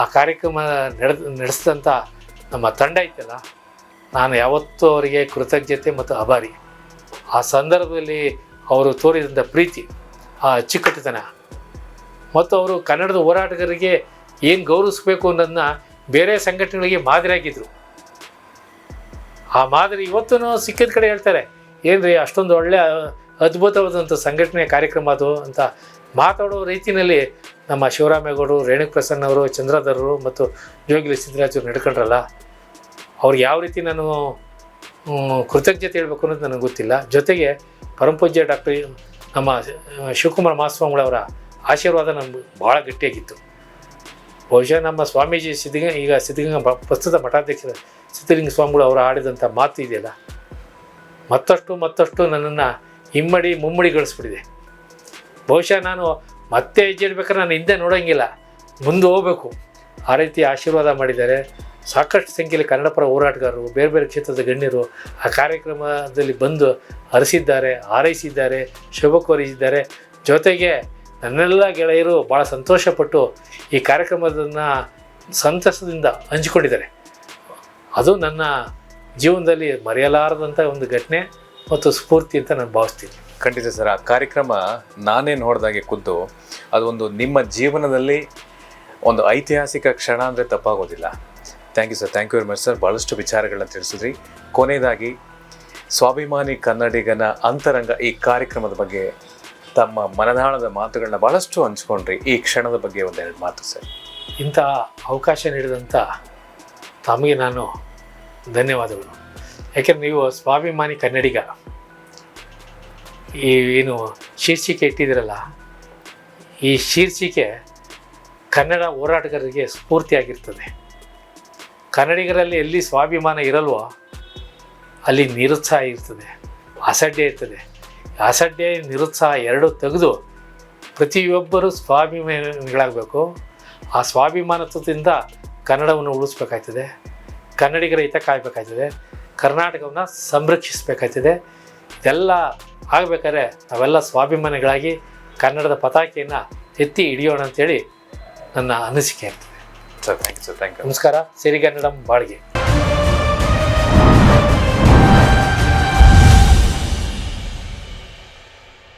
ಆ ಕಾರ್ಯಕ್ರಮ ನಡೆದ ನಡೆಸಿದಂಥ ನಮ್ಮ ತಂಡ ಐತಲ್ಲ, ನಾನು ಯಾವತ್ತೂ ಅವರಿಗೆ ಕೃತಜ್ಞತೆ ಮತ್ತು ಅಭಾರಿ ಆ ಸಂದರ್ಭದಲ್ಲಿ ಅವರು ತೋರಿದಂಥ ಪ್ರೀತಿ, ಆ ಅಚ್ಚುಕಟ್ಟುತನ. ಮತ್ತು ಅವರು ಕನ್ನಡದ ಹೋರಾಟಗಾರರಿಗೆ ಏನು ಗೌರವಿಸಬೇಕು ಅನ್ನೋದನ್ನ ಬೇರೆ ಸಂಘಟನೆಗಳಿಗೆ ಮಾದರಿಯಾಗಿದ್ದರು ಆ ಮಾದರಿ ಇವತ್ತು ಸಿಕ್ಕಿದ ಕಡೆ ಹೇಳ್ತಾರೆ, ಏನ್ರಿ ಅಷ್ಟೊಂದು ಒಳ್ಳೆ ಅದ್ಭುತವಾದಂಥ ಸಂಘಟನೆ ಕಾರ್ಯಕ್ರಮ ಅದು ಅಂತ ಮಾತಾಡೋ ರೀತಿಯಲ್ಲಿ ನಮ್ಮ ಶಿವರಾಮೇಗೌಡರು ರೇಣುಕ ಪ್ರಸನ್ನ ಅವರು ಚಂದ್ರಧರರು ಮತ್ತು ಜೋಗಿಲಿ ಸಿದ್ದರಾಜರು ನಡ್ಕೊಂಡ್ರಲ್ಲ ಅವ್ರಿಗೆ ಯಾವ ರೀತಿ ನಾನು ಕೃತಜ್ಞತೆ ಹೇಳಬೇಕು ಅನ್ನೋದು ನನಗೆ ಗೊತ್ತಿಲ್ಲ. ಜೊತೆಗೆ ಪರಮಪೂಜ್ಯ ಡಾಕ್ಟರ್ ನಮ್ಮ ಶಿವಕುಮಾರ ಮಹಾಸ್ವಾಮಿಗಳವರ ಆಶೀರ್ವಾದ ನಮ್ಗೆ ಭಾಳ ಗಟ್ಟಿಯಾಗಿತ್ತು. ಬಹುಶಃ ನಮ್ಮ ಸ್ವಾಮೀಜಿ ಸಿದ್ಧಗಂಗ, ಈಗ ಸಿದ್ಧಗಂಗ ಪ್ರಸ್ತುತ ಮಠಾಧ್ಯಕ್ಷರ ಸಿದ್ಧಲಿಂಗ ಸ್ವಾಮಿಗಳು ಅವರು ಆಡಿದಂಥ ಮಾತು ಇದೆಯಲ್ಲ? ಮತ್ತಷ್ಟು ಮತ್ತಷ್ಟು ನನ್ನನ್ನು ಇಮ್ಮಡಿ ಮುಮ್ಮಡಿಗೊಳಿಸ್ಬಿಟ್ಟಿದೆ ಬಹುಶಃ ನಾನು ಮತ್ತೆ ಹೆಜ್ಜೆ ಇಡ್ಬೇಕಾದ್ರೆ ನಾನು ಹಿಂದೆ ನೋಡೋಂಗಿಲ್ಲ, ಮುಂದೆ ಹೋಗಬೇಕು. ಆ ರೀತಿ ಆಶೀರ್ವಾದ ಮಾಡಿದ್ದಾರೆ. ಸಾಕಷ್ಟು ಸಂಖ್ಯೆಯಲ್ಲಿ ಕನ್ನಡಪರ ಹೋರಾಟಗಾರರು, ಬೇರೆ ಬೇರೆ ಕ್ಷೇತ್ರದ ಗಣ್ಯರು ಆ ಕಾರ್ಯಕ್ರಮದಲ್ಲಿ ಬಂದು ಹರಿಸಿದ್ದಾರೆ ಹಾರೈಸಿದ್ದಾರೆ, ಶುಭ ಕೋರಿಸಿದ್ದಾರೆ ಜೊತೆಗೆ ನನ್ನೆಲ್ಲ ಗೆಳೆಯರು ಭಾಳ ಸಂತೋಷಪಟ್ಟು ಈ ಕಾರ್ಯಕ್ರಮದನ್ನು ಸಂತಸದಿಂದ ಹಂಚಿಕೊಂಡಿದ್ದಾರೆ. ಅದು ನನ್ನ ಜೀವನದಲ್ಲಿ ಮರೆಯಲಾರದಂಥ ಒಂದು ಘಟನೆ ಮತ್ತು ಸ್ಫೂರ್ತಿ ಅಂತ ನಾನು ಭಾವಿಸ್ತೀನಿ. ಖಂಡಿತ ಸರ್, ಆ ಕಾರ್ಯಕ್ರಮ ನಾನೇ ನೋಡಿದಾಗೆ ಖುದ್ದು ಅದೊಂದು ನಿಮ್ಮ ಜೀವನದಲ್ಲಿ ಒಂದು ಐತಿಹಾಸಿಕ ಕ್ಷಣ ಅಂದರೆ ತಪ್ಪಾಗೋದಿಲ್ಲ. Thank you sir thank you very much sir ಭಾಳಷ್ಟು ವಿಚಾರಗಳನ್ನ ತಿಳಿಸಿದ್ರಿ. ಕೊನೆಯದಾಗಿ ಸ್ವಾಭಿಮಾನಿ ಕನ್ನಡಿಗನ ಅಂತರಂಗ ಈ ಕಾರ್ಯಕ್ರಮದ ಬಗ್ಗೆ ತಮ್ಮ ಮನದಾಳದ ಮಾತುಗಳನ್ನ ಬಹಳಷ್ಟು ಹಂಚ್ಕೊಂಡ್ರಿ. ಈ ಕ್ಷಣದ ಬಗ್ಗೆ ಒಂದೆರಡು ಮಾತು ಸರ್. ಇಂಥ ಅವಕಾಶ ನೀಡಿದಂಥ ತಮಗೆ ನಾನು ಧನ್ಯವಾದಗಳು. ಯಾಕೆಂದ್ರೆ ನೀವು ಸ್ವಾಭಿಮಾನಿ ಕನ್ನಡಿಗ. ಈ ಏನು ಶೀರ್ಷಿಕೆ ಇಟ್ಟಿದ್ದೀರಲ್ಲ, ಈ ಶೀರ್ಷಿಕೆ ಕನ್ನಡ ಹೋರಾಟಗಾರರಿಗೆ ಸ್ಫೂರ್ತಿಯಾಗಿರ್ತದೆ. ಕನ್ನಡಿಗರಲ್ಲಿ ಎಲ್ಲಿ ಸ್ವಾಭಿಮಾನ ಇರಲ್ವೋ, ಅಲ್ಲಿ ನಿರುತ್ಸಾಹ ಇರ್ತದೆ, ಅಸಡ್ಡೆ ಇರ್ತದೆ. ಅಸಡ್ಡೆ ನಿರುತ್ಸಾಹ ಎರಡೂ ತೆಗೆದು ಪ್ರತಿಯೊಬ್ಬರೂ ಸ್ವಾಭಿಮಾನಿಗಳಾಗಬೇಕು. ಆ ಸ್ವಾಭಿಮಾನತ್ವದಿಂದ ಕನ್ನಡವನ್ನು ಉಳಿಸ್ಬೇಕಾಯ್ತದೆ. ಕನ್ನಡಿಗರ ಹಿತ ಕಾಯಬೇಕಾಗ್ತದೆ ಕರ್ನಾಟಕವನ್ನು ಸಂರಕ್ಷಿಸಬೇಕಾಯ್ತದೆ. ಇದೆಲ್ಲ ಆಗಬೇಕಾದ್ರೆ ನಾವೆಲ್ಲ ಸ್ವಾಭಿಮಾನಿಗಳಾಗಿ ಕನ್ನಡದ ಪತಾಕೆಯನ್ನು ಎತ್ತಿ ಹಿಡಿಯೋಣ ಅಂತೇಳಿ ನನ್ನ ಅನಿಸಿಕೆ ಆಗ್ತದೆ. Sir thank you sir thank you ನಮಸ್ಕಾರ. ಸಿರಿಗನ್ನಡಂ ಬಾಳ್ಗೆ.